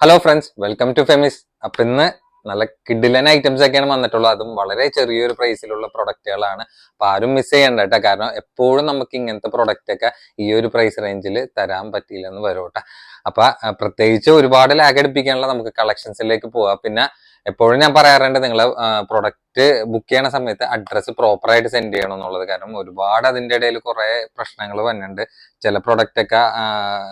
Hello friends welcome to Femi's അപ്പൊ ഇന്ന് നല്ല കിഡിലൻ ഐറ്റംസ് ഒക്കെയാണ് വന്നിട്ടുള്ളത്. അതും വളരെ ചെറിയൊരു പ്രൈസിലുള്ള പ്രൊഡക്റ്റുകളാണ് അപ്പൊ ആരും മിസ് ചെയ്യണ്ട കേട്ടോ കാരണം എപ്പോഴും നമുക്ക് ഇങ്ങനത്തെ പ്രൊഡക്റ്റ് ഒക്കെ ഈ ഒരു പ്രൈസ് റേഞ്ചിൽ തരാൻ പറ്റിയില്ലെന്ന് വരും കേട്ടോ അപ്പൊ പ്രത്യേകിച്ച് ഒരുപാട് ലാഗ് അടിപ്പിക്കാനുള്ള നമുക്ക് കളക്ഷൻസിലേക്ക് പോവാം. പിന്നെ എപ്പോഴും ഞാൻ പറയാറുണ്ട് നിങ്ങൾ പ്രൊഡക്റ്റ് ബുക്ക് ചെയ്യണ സമയത്ത് അഡ്രസ്സ് പ്രോപ്പറായിട്ട് സെൻഡ് ചെയ്യണം എന്നുള്ളത്. കാരണം ഒരുപാട് അതിന്റെ ഇടയിൽ കുറേ പ്രശ്നങ്ങൾ വരുന്നുണ്ട് ചില പ്രൊഡക്റ്റ് ഒക്കെ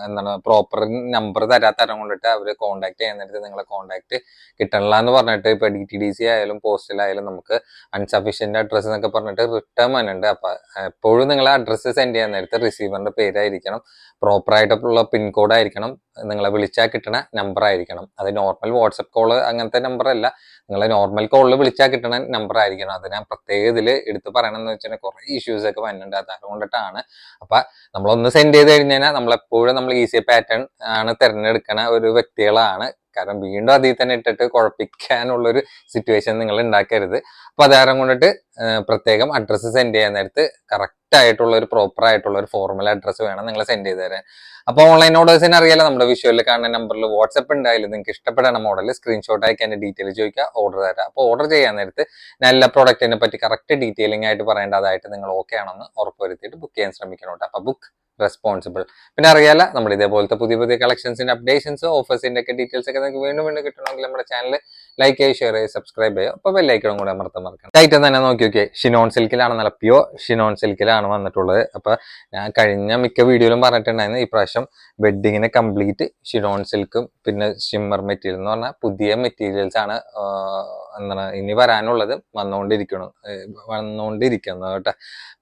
എന്താണ് പ്രോപ്പർ നമ്പർ തരാത്തരം കൊണ്ടിട്ട് അവർ കോൺടാക്ട് ചെയ്യാൻ നേരത്ത് നിങ്ങളെ കോൺടാക്ട് കിട്ടണില്ല എന്ന് പറഞ്ഞിട്ട് ഇപ്പൊ ഡി ടി ഡി സി ആയാലും പോസ്റ്റിലായാലും നമുക്ക് അൺസഫീഷ്യന്റ് അഡ്രസ്സ് എന്നൊക്കെ പറഞ്ഞിട്ട് റിട്ടേൺ വരുന്നുണ്ട് അപ്പൊ എപ്പോഴും നിങ്ങൾ അഡ്രസ്സ് സെൻഡ് ചെയ്യാൻ നേരത്ത് റിസീവറിന്റെ പേരായിരിക്കണം. പ്രോപ്പർ ആയിട്ടുള്ള പിൻകോഡ് ആയിരിക്കണം. നിങ്ങളെ വിളിച്ചാൽ കിട്ടണ നമ്പർ ആയിരിക്കണം. അത് നോർമൽ വാട്സപ്പ് കോൾ അങ്ങനത്തെ നമ്പർ അല്ല നിങ്ങൾ നോർമൽ കോളിൽ വിളിച്ചാൽ കിട്ടണ നമ്പർ ആയിരിക്കണം. അത് ഞാൻ പ്രത്യേക ഇതിൽ എടുത്ത് പറയണമെന്ന് വെച്ചാൽ കുറെ ഇഷ്യൂസ് ഒക്കെ വരുന്നുണ്ട് അത് അതുകൊണ്ടിട്ടാണ്. അപ്പൊ നമ്മളൊന്ന് സെൻഡ് ചെയ്ത് കഴിഞ്ഞാൽ നമ്മളെപ്പോഴും നമ്മൾ ഈസി പാറ്റേൺ ആണ് തിരഞ്ഞെടുക്കണ ഒരു വ്യക്തികളാണ് കാരണം വീണ്ടും അതിൽ തന്നെ ഇട്ടിട്ട് കുഴപ്പിക്കാനുള്ളൊരു സിറ്റുവേഷൻ നിങ്ങൾ ഉണ്ടാക്കരുത് അപ്പൊ അതാരം കൊണ്ടിട്ട് പ്രത്യേകം അഡ്രസ്സ് സെൻഡ് ചെയ്യാൻ നേരത്ത് കറക്റ്റ് ആയിട്ടുള്ള ഒരു പ്രോപ്പർ ആയിട്ടുള്ള ഒരു ഫോർമൽ അഡ്രസ്സ് വേണം നിങ്ങൾ സെൻഡ് ചെയ്ത് തരാൻ. അപ്പൊ ഓൺലൈൻ ഓർഡേഴ്സിന് അറിയാലോ നമ്മുടെ വിഷ്വലിൽ കാണുന്ന നമ്പറിൽ വാട്സപ്പ് ഉണ്ടായാലും നിങ്ങൾക്ക് ഇഷ്ടപ്പെടുന്ന മോഡൽ സ്ക്രീൻഷോട്ട് അയക്കാൻ അതിന്റെ ഡീറ്റെയിൽ ചോദിക്കുക ഓർഡർ തരാം. അപ്പോൾ ഓർഡർ ചെയ്യാൻ നേരത്ത് എല്ലാ പ്രോഡക്റ്റിനെ പറ്റി കറക്റ്റ് ഡീറ്റെയിലിംഗ് ആയിട്ട് പറയേണ്ടതായിട്ട് നിങ്ങൾ ഓക്കെ ആണെന്ന് ഉറപ്പുവരുത്തിയിട്ട് ബുക്ക് ചെയ്യാൻ ശ്രമിക്കണം അപ്പൊ ബുക്ക് റെസ്പോൺസിബിൾ പിന്നെ അറിയാല നമ്മൾ ഇതേപോലത്തെ പുതിയ പുതിയ കളക്ഷൻസിന്റെ അപ്ഡേഷൻസ് ഓഫേഴ്സിന്റെ ഒക്കെ ഡീറ്റെയിൽസ് ഒക്കെ നിങ്ങൾക്ക് വീണ്ടും വീണ്ടും കിട്ടണമെങ്കിൽ നമ്മുടെ ചാനൽ ലൈക്ക് ചെയ്യുക ഷെയർ ചെയ്യുക സബ്സ്ക്രൈബ് ചെയ്യുക അപ്പോൾ ബെല്ലൈക്കണം കൂടെ അമർത്തം മറക്കണം ഐറ്റം തന്നെ നോക്കി നോക്കിയേ ഷിനോൺ സിൽക്കിലാണ് നല്ല പ്യോ ഷിനോൺ സിൽക്കിലാണ് വന്നിട്ടുള്ളത്. അപ്പൊ ഞാൻ കഴിഞ്ഞ മിക്ക വീഡിയോയിലും പറഞ്ഞിട്ടുണ്ടായിരുന്നു ഈ പ്രാവശ്യം വെഡിങ്ങിന് കംപ്ലീറ്റ് ഷിനോൺ സിൽക്കും പിന്നെ ഷിമ്മർ മെറ്റീരിയൽ എന്ന് പറഞ്ഞാൽ പുതിയ മെറ്റീരിയൽസ് ആണ് എന്താണ് ഇനി വരാനുള്ളത് വന്നുകൊണ്ടിരിക്കണം. വന്നുകൊണ്ടിരിക്കുന്നത് കേട്ടോ.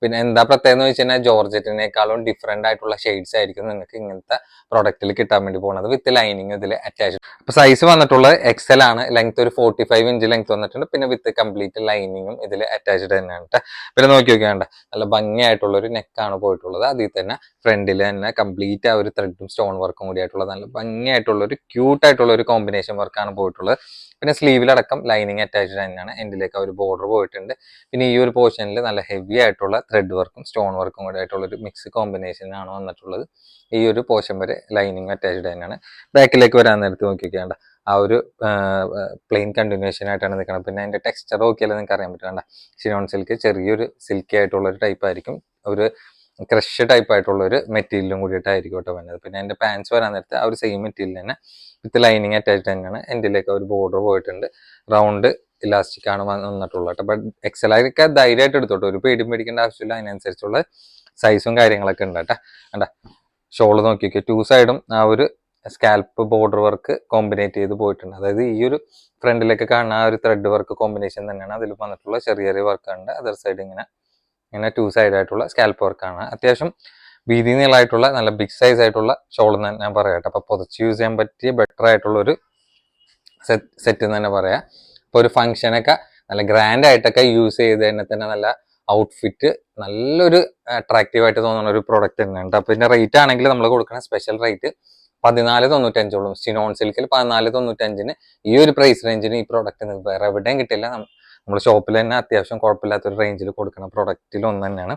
പിന്നെ എന്താ പ്രത്യേകത എന്ന് വെച്ച് കഴിഞ്ഞാൽ ജോർജറ്റിനേക്കാളും ഡിഫറെന്റ് ആയിട്ടുള്ള ഷെയ്ഡ്സ് ആയിരിക്കും നിങ്ങൾക്ക് ഇങ്ങനത്തെ പ്രൊഡക്റ്റിൽ കിട്ടാൻ വേണ്ടി പോകുന്നത് വിത്ത് ലൈനിങ് ഇതിൽ അറ്റാച്ച് അപ്പൊ സൈസ് വന്നിട്ടുള്ളത് എക്സൽ ആണ്. ലെങ്ത് ഒരു ഫോർട്ടി ഫൈവ് ഇഞ്ച് ലെങ്ത് വന്നിട്ടുണ്ട്. പിന്നെ വിത്ത് കംപ്ലീറ്റ് ലൈനിങ്ങും ഇതിൽ അറ്റാച്ച്ഡ് തന്നെയാണ് കേട്ടോ. പിന്നെ നോക്കി നോക്കിയാണ്ട നല്ല ഭംഗിയായിട്ടുള്ള ഒരു നെക്കാണ് പോയിട്ടുള്ളത്. അതിൽ തന്നെ ഫ്രണ്ടിൽ തന്നെ കംപ്ലീറ്റ് ആ ഒരു ത്രെഡും സ്റ്റോൺ വർക്കും കൂടി ആയിട്ടുള്ള നല്ല ഭംഗിയായിട്ടുള്ള ഒരു ക്യൂട്ടായിട്ടുള്ള ഒരു കോമ്പിനേഷൻ വർക്കാണ് പോയിട്ടുള്ളത്. പിന്നെ സ്ലീവിലടക്കം ലൈനിങ് അറ്റാച്ച്ഡ് തന്നെയാണ് എൻഡിലേക്ക് ആ ഒരു ബോർഡർ പോയിട്ടുണ്ട്. പിന്നെ ഈ ഒരു പോർഷനിൽ നല്ല ഹെവി ആയിട്ടുള്ള ത്രെഡ് വർക്കും സ്റ്റോൺ വർക്കും കൂടെ ആയിട്ടുള്ള ഒരു മിക്സ് കോമ്പിനേഷൻ ആണ് വന്നിട്ടുള്ളത്. ഈ ഒരു പോർഷൻ വരെ ലൈനിങ് അറ്റാച്ച്ഡ് തന്നെയാണ് ബാക്കിലേക്ക് വരാൻ നേരത്ത് നോക്കിക്കേണ്ട ആ ഒരു പ്ലെയിൻ കണ്ടിന്യൂഷൻ ആയിട്ടാണ് നിൽക്കുന്നത് പിന്നെ അതിന്റെ ടെക്സ്ചർ നോക്കിയാൽ നിങ്ങൾക്ക് അറിയാൻ പറ്റില്ല ഷിനോൺ സിൽക്ക് ചെറിയൊരു സിൽക്കി ആയിട്ടുള്ള ഒരു ടൈപ്പ് ആയിരിക്കും. ഒരു ക്രഷ് ടൈപ്പ് ആയിട്ടുള്ള ഒരു മെറ്റീരിയലും കൂടിയിട്ടായിരിക്കും കേട്ടോ വന്നത്. പിന്നെ അതിന്റെ പാൻസ് വരാൻ നേരത്ത് ആ ഒരു സെയിം മെറ്റീരിയൽ തന്നെ. വിത്ത് ലൈനിങ് അറ്റാച്ച്ഡ് തന്നെയാണ്. എൻഡിലേക്ക് ഒരു ബോർഡർ പോയിട്ടുണ്ട്. റൗണ്ട് ഇലാസ്റ്റിക് ആണ് വന്ന് വന്നിട്ടുള്ളത് കേട്ടോ. ബട്ട് എക്സലൊക്കെ ധൈര്യമായിട്ട് എടുത്തോട്ടോ. ഒരു പേടി പേടിക്കേണ്ട ആവശ്യമില്ല. അതിനനുസരിച്ചുള്ള സൈസും കാര്യങ്ങളൊക്കെ ഉണ്ട് കേട്ടോ. കണ്ട? ഷോൾ നോക്കിയൊക്കെ ടു സൈഡും ആ ഒരു സ്കാൽപ്പ് ബോർഡർ വർക്ക് കോമ്പിനേറ്റ് ചെയ്ത് പോയിട്ടുണ്ട്. അതായത് ഈ ഒരു ഫ്രണ്ടിലേക്ക് കാണുന്ന ആ ഒരു ത്രെഡ് വർക്ക് കോമ്പിനേഷൻ തന്നെയാണ് അതിൽ വന്നിട്ടുള്ള ചെറിയ ചെറിയ വർക്കുണ്ട് അതർ സൈഡ് ഇങ്ങനെ ഇങ്ങനെ ടു സൈഡ് ആയിട്ടുള്ള സ്കാൽപ്പ് വർക്കാണ് അത്യാവശ്യം വീതി നീളമായിട്ടുള്ള നല്ല ബിഗ് സൈസ് ആയിട്ടുള്ള ഷോൾ എന്ന് ഞാൻ പറയാട്ടെ അപ്പോൾ പുതച്ച് യൂസ് ചെയ്യാൻ പറ്റിയ ബെറ്റർ ആയിട്ടുള്ള ഒരു സെറ്റ് സെറ്റ് എന്ന് തന്നെ പറയാം. അപ്പോൾ ഒരു ഫംഗ്ഷനൊക്കെ നല്ല ഗ്രാൻഡ് ആയിട്ടൊക്കെ യൂസ് ചെയ്ത് തന്നെ തന്നെ നല്ല ഔട്ട്ഫിറ്റ് നല്ലൊരു അട്രാക്റ്റീവ് ആയിട്ട് തോന്നുന്ന ഒരു പ്രോഡക്റ്റ് തന്നെയാണ് അപ്പോൾ ഇതിന്റെ റേറ്റ് ആണെങ്കിൽ നമ്മൾ കൊടുക്കുന്ന സ്പെഷ്യൽ റേറ്റ് പതിനാല് തൊണ്ണൂറ്റഞ്ചോളം. സ്റ്റിനോൺ സിൽക്കിൽ പതിനാല് തൊണ്ണൂറ്റഞ്ചിന് ഈ ഒരു പ്രൈസ് റേഞ്ചിന് ഈ പ്രോഡക്റ്റ് നിങ്ങൾക്ക് വേറെ എവിടെയും കിട്ടില്ല. നമ്മൾ ഷോപ്പിൽ തന്നെ അത്യാവശ്യം കുഴപ്പമില്ലാത്ത ഒരു റേഞ്ചിൽ കൊടുക്കുന്ന പ്രോഡക്റ്റിൽ ഒന്ന് തന്നെയാണ്.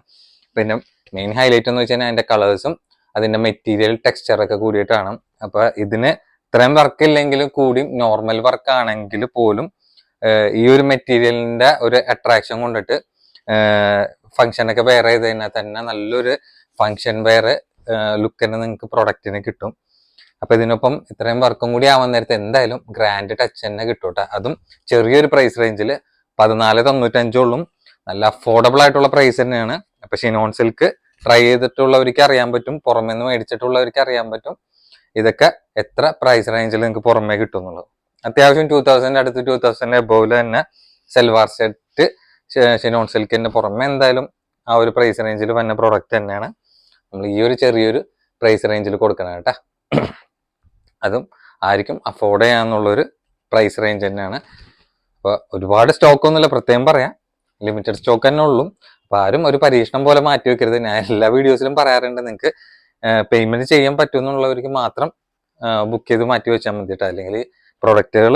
പിന്നെ മെയിൻ ഹൈലൈറ്റ് എന്ന് വെച്ചാൽ അതിന്റെ കളേഴ്സും അതിന്റെ മെറ്റീരിയൽ ടെക്സ്ചർ ഒക്കെ കൂടിയിട്ടാണ്. അപ്പൊ ഇതിന് ഇത്രയും വർക്ക് ഇല്ലെങ്കിലും കൂടി നോർമൽ വർക്ക് ആണെങ്കിൽ പോലും ഈ ഒരു മെറ്റീരിയലിന്റെ ഒരു അട്രാക്ഷൻ കൊണ്ടിട്ട് ഫങ്ഷനൊക്കെ വെയർ ചെയ്ത് കഴിഞ്ഞാൽ തന്നെ നല്ലൊരു ഫങ്ഷൻ വെയർ ലുക്ക് തന്നെ നിങ്ങൾക്ക് പ്രൊഡക്റ്റിന് കിട്ടും. അപ്പൊ ഇതിനൊപ്പം ഇത്രയും വർക്കും കൂടി ആവാൻ നേരത്തെ എന്തായാലും ഗ്രാൻഡ് ടച്ച് തന്നെ കിട്ടും അതും ചെറിയൊരു പ്രൈസ് റേഞ്ചിൽ പതിനാല് തൊണ്ണൂറ്റഞ്ചോളും നല്ല അഫോർഡബിൾ ആയിട്ടുള്ള പ്രൈസ് തന്നെയാണ്. അപ്പൊ ഷിനോൺ സിൽക്ക് ട്രൈ ചെയ്തിട്ടുള്ളവർക്ക് അറിയാൻ പറ്റും പുറമേ നിന്ന് മേടിച്ചിട്ടുള്ളവർക്ക് അറിയാൻ പറ്റും. ഇതൊക്കെ എത്ര പ്രൈസ് റേഞ്ചിൽ നിങ്ങൾക്ക് പുറമേ കിട്ടും എന്നുള്ളത് അത്യാവശ്യം ടൂ തൗസൻഡ് അടുത്ത് ടൂ തൗസൻഡ് എബോവിൽ തന്നെ സെൽവാർ സെറ്റ് ഷിനോൺ സിൽക്കിന്റെ പുറമെ എന്തായാലും ആ ഒരു പ്രൈസ് റേഞ്ചിൽ വന്ന പ്രോഡക്റ്റ് തന്നെയാണ്. നമ്മൾ ഈ ഒരു ചെറിയൊരു പ്രൈസ് റേഞ്ചിൽ കൊടുക്കണം കേട്ടോ. അതും ആയിരിക്കും അഫോർഡ് ചെയ്യാന്നുള്ളൊരു പ്രൈസ് റേഞ്ച് തന്നെയാണ്. അപ്പോൾ ഒരുപാട് സ്റ്റോക്ക് ഒന്നുമില്ല പ്രത്യേകം പറയാം. ലിമിറ്റഡ് സ്റ്റോക്ക് തന്നെ ഉള്ളൂ. അപ്പൊ ആരും ഒരു പരീക്ഷണം പോലെ മാറ്റി വെക്കരുത്. ഞാൻ എല്ലാ വീഡിയോസിലും പറയാറുണ്ട് നിങ്ങൾക്ക് പേയ്മെന്റ് ചെയ്യാൻ പറ്റുമെന്നുള്ളവർക്ക് മാത്രം ബുക്ക് ചെയ്ത് മാറ്റി വെച്ചാൽ മതി കേട്ടോ അല്ലെങ്കിൽ പ്രൊഡക്റ്റുകൾ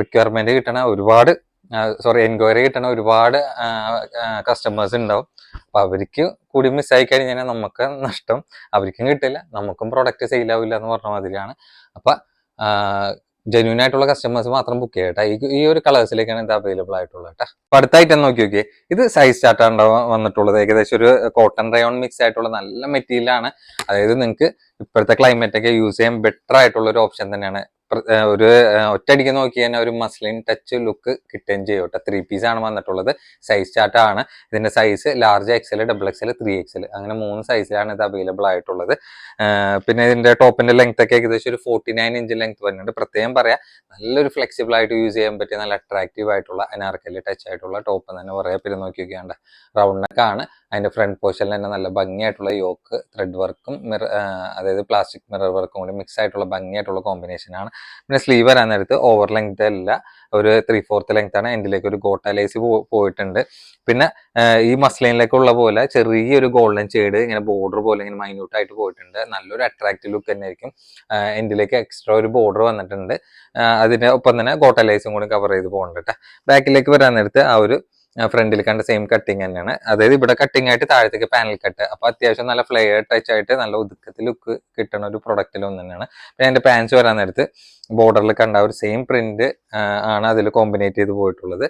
റിക്വയർമെന്റ് കിട്ടണ ഒരുപാട് സോറി എൻക്വയറി കിട്ടണ ഒരുപാട് കസ്റ്റമേഴ്സ് ഉണ്ടാവും അപ്പൊ അവർക്ക് കൂടി മിസ്സായി കഴിഞ്ഞാൽ നമുക്ക് നഷ്ടം. അവർക്കും കിട്ടില്ല നമുക്കും പ്രൊഡക്റ്റ് സെയിൽ ആവില്ല എന്ന് പറഞ്ഞ മാതിരിയാണ്. അപ്പൊ ജെന്യൂൻ ആയിട്ടുള്ള കസ്റ്റമേഴ്സ് മാത്രം ബുക്ക് ചെയ്യട്ടെ ഈ ഒരു കളേഴ്സിലേക്കാണ് ഇത് അവൈലബിൾ ആയിട്ടുള്ളത് കേട്ടോ. അപ്പൊ അടുത്തായിട്ട് നോക്കി നോക്കിയേ. ഇത് സൈസ് ചാർട്ടാണ് വന്നിട്ടുള്ളത്. ഏകദേശം ഒരു കോട്ടൺ റയോൺ മിക്സ് ആയിട്ടുള്ള നല്ല മെറ്റീരിയലാണ് അതായത് നിങ്ങൾക്ക് ഇപ്പോഴത്തെ ക്ലൈമറ്റ് ഒക്കെ യൂസ് ചെയ്യാൻ ബെറ്റർ ആയിട്ടുള്ള ഒരു ഓപ്ഷൻ തന്നെയാണ് ഒരു ഒറ്റയടിക്ക് നോക്കി തന്നെ ഒരു മസ്ലിൻ ടച്ച് ലുക്ക് കിട്ടുകയും ചെയ്യും കേട്ടോ ത്രീ പീസ് ആണ് വന്നിട്ടുള്ളത്. സൈസ് ചാർട്ട് ആണ്. ഇതിന്റെ size large XL double XL three XL അങ്ങനെ മൂന്ന് സൈസിലാണ് ഇത് അവൈലബിൾ ആയിട്ടുള്ളത്. പിന്നെ ഇതിന്റെ ടോപ്പിന്റെ ലെങ്ത് ഒക്കെ ഏകദേശം ഒരു ഫോർട്ടി നയൻ ഇഞ്ച് ലെങ്ത് വരുന്നുണ്ട്. പ്രത്യേകം പറയാ നല്ലൊരു ഫ്ലെക്സിബിൾ ആയിട്ട് യൂസ് ചെയ്യാൻ പറ്റിയ നല്ല അട്രാക്റ്റീവ് ആയിട്ടുള്ള അനാർക്കലി ടച്ച് ആയിട്ടുള്ള ടോപ്പ് തന്നെ പറയാം. പിന്നെ നോക്കി നോക്കിയാണ്ട് റൗണ്ട് നെക്ക് ആണ് അതിന്റെ ഫ്രണ്ട് പോർഷനിൽ തന്നെ നല്ല ഭംഗിയായിട്ടുള്ള യോക്ക് ത്രെഡ് വർക്കും മിറർ അതായത് പ്ലാസ്റ്റിക് മിറർ വർക്കും കൂടി മിക്സ് ആയിട്ടുള്ള ഭംഗിയായിട്ടുള്ള കോമ്പിനേഷൻ ആണ്. പിന്നെ സ്ലീവ് വരാൻ നേരത്ത് ഓവർ ലെങ്ത് അല്ല ഒരു ത്രീ ഫോർത്ത് ലെങ്ത് ആണ്. എന്റിലേക്ക് ഒരു ഗോട്ട ലൈസ് പോയിട്ടുണ്ട്. പിന്നെ ഈ മസ്ലൈനിലേക്കുള്ള പോലെ ചെറിയൊരു ഗോൾഡൻ ഷെയ്ഡ് ഇങ്ങനെ ബോർഡർ പോലെ ഇങ്ങനെ മൈന്യൂട്ട് ആയിട്ട് പോയിട്ടുണ്ട്. നല്ലൊരു അട്രാക്റ്റീവ് ലുക്ക് തന്നെ ആയിരിക്കും എൻഡിലേക്ക് എക്സ്ട്രാ ഒരു ബോർഡർ വന്നിട്ടുണ്ട്. അതിന്റെ ഒപ്പം തന്നെ ഗോട്ട ലൈസും കൂടി കവർ ചെയ്ത് പോകുന്നുണ്ട് ബാക്കിലേക്ക് വരാൻ നേരത്ത് ആ ഒരു ഫ്രണ്ടിൽ കണ്ട സെയിം കട്ടിങ് തന്നെയാണ്. അതായത് ഇവിടെ കട്ടിങ് ആയിട്ട് താഴത്തേക്ക് പാനൽ കട്ട് അപ്പൊ അത്യാവശ്യം നല്ല ഫ്ലെയർ ടച്ച് ആയിട്ട് നല്ല ഒതുക്കത്തിൽ ലുക്ക് കിട്ടുന്ന ഒരു പ്രൊഡക്റ്റിൽ ഒന്ന് തന്നെയാണ് പിന്നെ അതിന്റെ പാൻസ് വരാൻ നേരത്ത് ബോർഡറിൽ കണ്ട ഒരു സെയിം പ്രിന്റ് ആണ് അതിൽ കോമ്പിനേറ്റ് ചെയ്ത് പോയിട്ടുള്ളത്.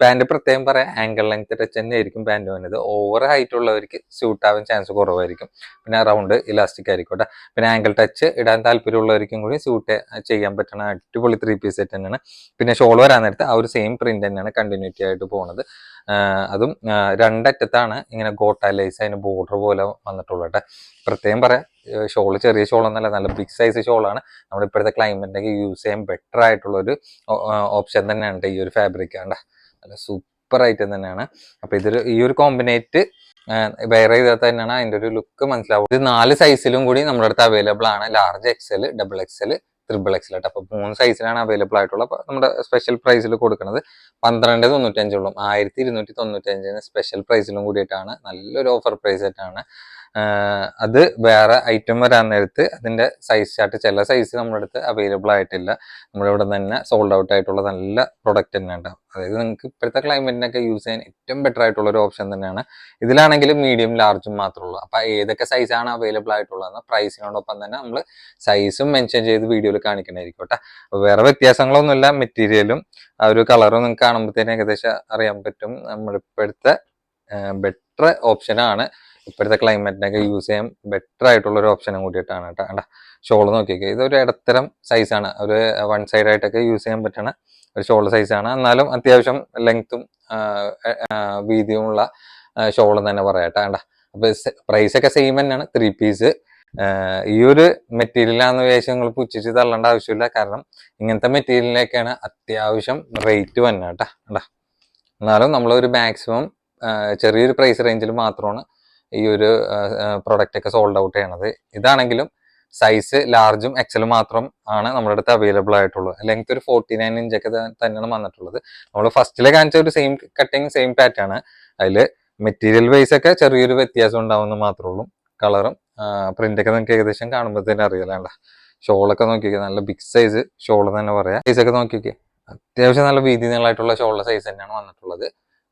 പാന്റ് പ്രത്യേകം പറയാം ആംഗിൾ ലെങ്ത് ടച്ച് തന്നെ ആയിരിക്കും പാന്റ് വന്നത്. ഓവർ ഹൈറ്റ് ഉള്ളവർക്ക് സ്യൂട്ട് ആവാൻ ചാൻസ് കുറവായിരിക്കും. പിന്നെ റൗണ്ട് ഇലാസ്റ്റിക് ആയിരിക്കോട്ടെ പിന്നെ ആംഗിൾ ടച്ച് ഇടാൻ താല്പര്യമുള്ളവർക്കും കൂടി സ്യൂട്ട് ചെയ്യാൻ പറ്റണ അടിപൊളി ത്രീ പീസ് സെറ്റ് തന്നെയാണ്. പിന്നെ ഷോൾ വരാൻ നേരത്ത് ആ ഒരു സെയിം പ്രിന്റ് തന്നെയാണ് കണ്ടിന്യൂറ്റി ആയിട്ട് പോണത്. അതും രണ്ടറ്റത്താണ് ഇങ്ങനെ ഗോട്ട ലൈസ് അതിന് ബോർഡർ പോലെ വന്നിട്ടുള്ളത് കേട്ടോ. പ്രത്യേകം പറയാം ഷോൾ ചെറിയ ഷോൾ എന്നല്ല നല്ല ബിഗ് സൈസ് ഷോളാണ്. നമ്മുടെ ഇപ്പോഴത്തെ ക്ലൈമറ്റിനൊക്കെ യൂസ് ചെയ്യാൻ ബെറ്റർ ആയിട്ടുള്ള ഒരു ഓപ്ഷൻ തന്നെയാണ് ഈ ഒരു ഫാബ്രിക് ആണ് നല്ല സൂപ്പർ ഐറ്റം തന്നെയാണ്. അപ്പൊ ഇതൊരു ഈ ഒരു കോമ്പിനേറ്റ് വെയർ ചെയ്താൽ തന്നെയാണ് അതിന്റെ ഒരു ലുക്ക് മനസ്സിലാവും ഇത് നാല് സൈസിലും കൂടി നമ്മുടെ അടുത്ത് അവൈലബിൾ ആണ്. Large XL double XL triple XL ആയിട്ട് അപ്പൊ മൂന്ന് സൈസിലാണ് അവൈലബിൾ ആയിട്ടുള്ള അപ്പൊ നമ്മുടെ സ്പെഷ്യൽ പ്രൈസിൽ കൊടുക്കുന്നത് പന്ത്രണ്ട് തൊണ്ണൂറ്റഞ്ചോളം ആയിരത്തി ഇരുന്നൂറ്റി തൊണ്ണൂറ്റഞ്ചിന് സ്പെഷ്യൽ പ്രൈസിലും കൂടിയിട്ടാണ്. നല്ലൊരു ഓഫർ പ്രൈസ് ആയിട്ടാണ് അത് വേറെ ഐറ്റം വരാൻ നേരത്ത് അതിന്റെ സൈസ് ചാർട്ട് ചില സൈസ് നമ്മുടെ അടുത്ത് അവൈലബിൾ ആയിട്ടില്ല. നമ്മുടെ ഇവിടെ തന്നെ സോൾഡ് ഔട്ട് ആയിട്ടുള്ള നല്ല പ്രൊഡക്റ്റ് തന്നെ ഉണ്ടാവും അതായത് നിങ്ങൾക്ക് ഇപ്പോഴത്തെ ക്ലൈമറ്റിനൊക്കെ യൂസ് ചെയ്യാൻ ഏറ്റവും ബെറ്റർ ആയിട്ടുള്ള ഒരു ഓപ്ഷൻ തന്നെയാണ്. ഇതിലാണെങ്കിലും മീഡിയം ലാർജും മാത്രമേ ഉള്ളൂ. അപ്പം ഏതൊക്കെ സൈസാണ് അവൈലബിൾ ആയിട്ടുള്ളതെന്ന് പ്രൈസിനോടൊപ്പം തന്നെ നമ്മൾ സൈസും മെൻഷൻ ചെയ്ത് വീഡിയോയിൽ കാണിക്കണമായിരിക്കും കേട്ടോ. വേറെ വ്യത്യാസങ്ങളൊന്നുമില്ല. മെറ്റീരിയലും ആ ഒരു കളറും നിങ്ങൾക്ക് കാണുമ്പോഴത്തേനും ഏകദേശം അറിയാൻ പറ്റും. നമ്മളിപ്പോഴത്തെ ബെറ്റർ ഓപ്ഷനാണ് ഇപ്പോഴത്തെ ക്ലൈമറ്റിനൊക്കെ യൂസ് ചെയ്യാൻ ബെറ്റർ ആയിട്ടുള്ള ഒരു ഓപ്ഷനും കൂടിയിട്ടാണ് കേട്ടോ. കണ്ട ഷോൾ നോക്കിയൊക്കെ ഇതൊരു ഇടത്തരം സൈസാണ് ഒരു വൺ സൈഡ് ആയിട്ടൊക്കെ യൂസ് ചെയ്യാൻ പറ്റണ ഒരു ഷോൾ സൈസാണ് എന്നാലും അത്യാവശ്യം ലെങ്ത്തും വീതിയുമുള്ള ഷോൾ തന്നെ പറയാട്ടെ കണ്ട അപ്പോൾ പ്രൈസ് ഒക്കെ സെയിം തന്നെയാണ്. ത്രീ പീസ് ഈ ഒരു മെറ്റീരിയലാണെന്ന് വിചാരിച്ച് നിങ്ങൾ പുച്ഛിച്ച് തള്ളേണ്ട ആവശ്യമില്ല. കാരണം ഇങ്ങനത്തെ മെറ്റീരിയലിലേക്കാണ് അത്യാവശ്യം റേറ്റ് വന്നെ കേട്ടാ. എന്നാലും എന്നാലും നമ്മളൊരു മാക്സിമം ചെറിയൊരു പ്രൈസ് റേഞ്ചിൽ മാത്രമാണ് ഈ ഒരു പ്രൊഡക്റ്റ് ഒക്കെ സോൾഡ് ഔട്ട് ചെയ്യണത്. ഇതാണെങ്കിലും സൈസ് ലാർജും എക്സലും മാത്രം ആണ് നമ്മുടെ അടുത്ത് അവൈലബിൾ ആയിട്ടുള്ളത്. ലെങ്ത് ഒരു ഫോർട്ടി നയൻ ഇഞ്ചൊക്കെ തന്നെയാണ് വന്നിട്ടുള്ളത്. നമ്മൾ ഫസ്റ്റിലെ കാണിച്ച ഒരു സെയിം കട്ടിങ് സെയിം പാറ്റേൺ അതിൽ മെറ്റീരിയൽ വൈസ് ഒക്കെ ചെറിയൊരു വ്യത്യാസം ഉണ്ടാവുമെന്ന് മാത്രമേ ഉള്ളൂ. കളറും ഒക്കെ നിങ്ങൾക്ക് ഏകദേശം കാണുമ്പോൾ തന്നെ അറിയാലണ്ട ഷോളൊക്കെ നോക്കിയൊക്കെ നല്ല ബിഗ് സൈസ് ഷോൾ തന്നെ പറയാം. ഒക്കെ നോക്കിയൊക്കെ അത്യാവശ്യം നല്ല വീതി നീളമായിട്ടുള്ള ഷോളിന്റെ സൈസ് തന്നെയാണ് വന്നിട്ടുള്ളത്.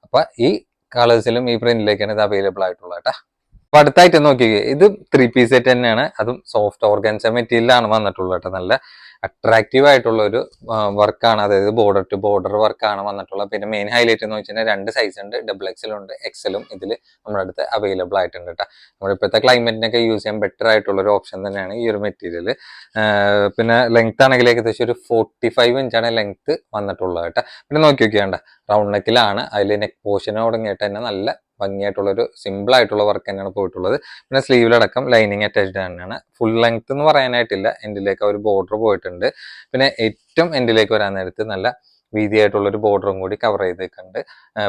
അപ്പൊ ഈ കളേഴ്സിലും ഈ പ്രിന്റിലേക്കാണ് ഇത് അവൈലബിൾ ആയിട്ടുള്ളത് കേട്ടോ. അപ്പൊ അടുത്തായിട്ട് നോക്കിയേ ഇത് ത്രീ പീസ് സെറ്റ് തന്നെയാണ്. അതും സോഫ്റ്റ് ഓർഗൻസ മെറ്റീരിയലാണ് വന്നിട്ടുള്ളത് നല്ല അട്രാക്റ്റീവ് ആയിട്ടുള്ള ഒരു വർക്കാണ് അതായത് ബോർഡർ ടു ബോർഡർ വർക്കാണ് വന്നിട്ടുള്ളത്. പിന്നെ മെയിൻ ഹൈലൈറ്റ് എന്ന് വെച്ചാൽ രണ്ട് സൈസ് ഉണ്ട്. ഡബിൾ എക്സലും ഉണ്ട്. എക്സലും ഇതിൽ നമ്മുടെ അടുത്ത് അവൈലബിൾ ആയിട്ടുണ്ട് കേട്ടോ. നമ്മുടെ ഇപ്പോഴത്തെ ക്ലൈമറ്റിനൊക്കെ യൂസ് ചെയ്യാൻ ബെറ്റർ ആയിട്ടുള്ള ഒരു ഓപ്ഷൻ തന്നെയാണ് ഈ ഒരു മെറ്റീരിയൽ പിന്നെ ലെങ്ത് ആണെങ്കിൽ ഏകദേശം ഒരു ഫോർട്ടി ഫൈവ് ഇഞ്ചാണ് ലെങ്ത് വന്നിട്ടുള്ളത് കേട്ടോ. പിന്നെ നോക്കി നോക്കിയാണ്ട റൗണ്ട് നെക്കിലാണ് അതിൽ നെക്ക് പോർഷനോടങ്ങിയിട്ട് തന്നെ നല്ല ഭംഗിയായിട്ടുള്ള ഒരു സിമ്പിൾ ആയിട്ടുള്ള വർക്ക് തന്നെയാണ് പോയിട്ടുള്ളത്. പിന്നെ സ്ലീവിലടക്കം ലൈനിങ് അറ്റാച്ച്ഡ് തന്നെയാണ്. ഫുൾ ലെങ്ത് എന്ന് പറയാനായിട്ടില്ല. എൻഡിലേക്ക് ഒരു ബോർഡർ പോയിട്ടുണ്ട്. പിന്നെ ഏറ്റവും എൻഡിലേക്ക് വരാൻ നേരത്ത് നല്ല വീതിയായിട്ടുള്ള ഒരു ബോർഡറും കൂടി കവർ ചെയ്തേക്കുണ്ട്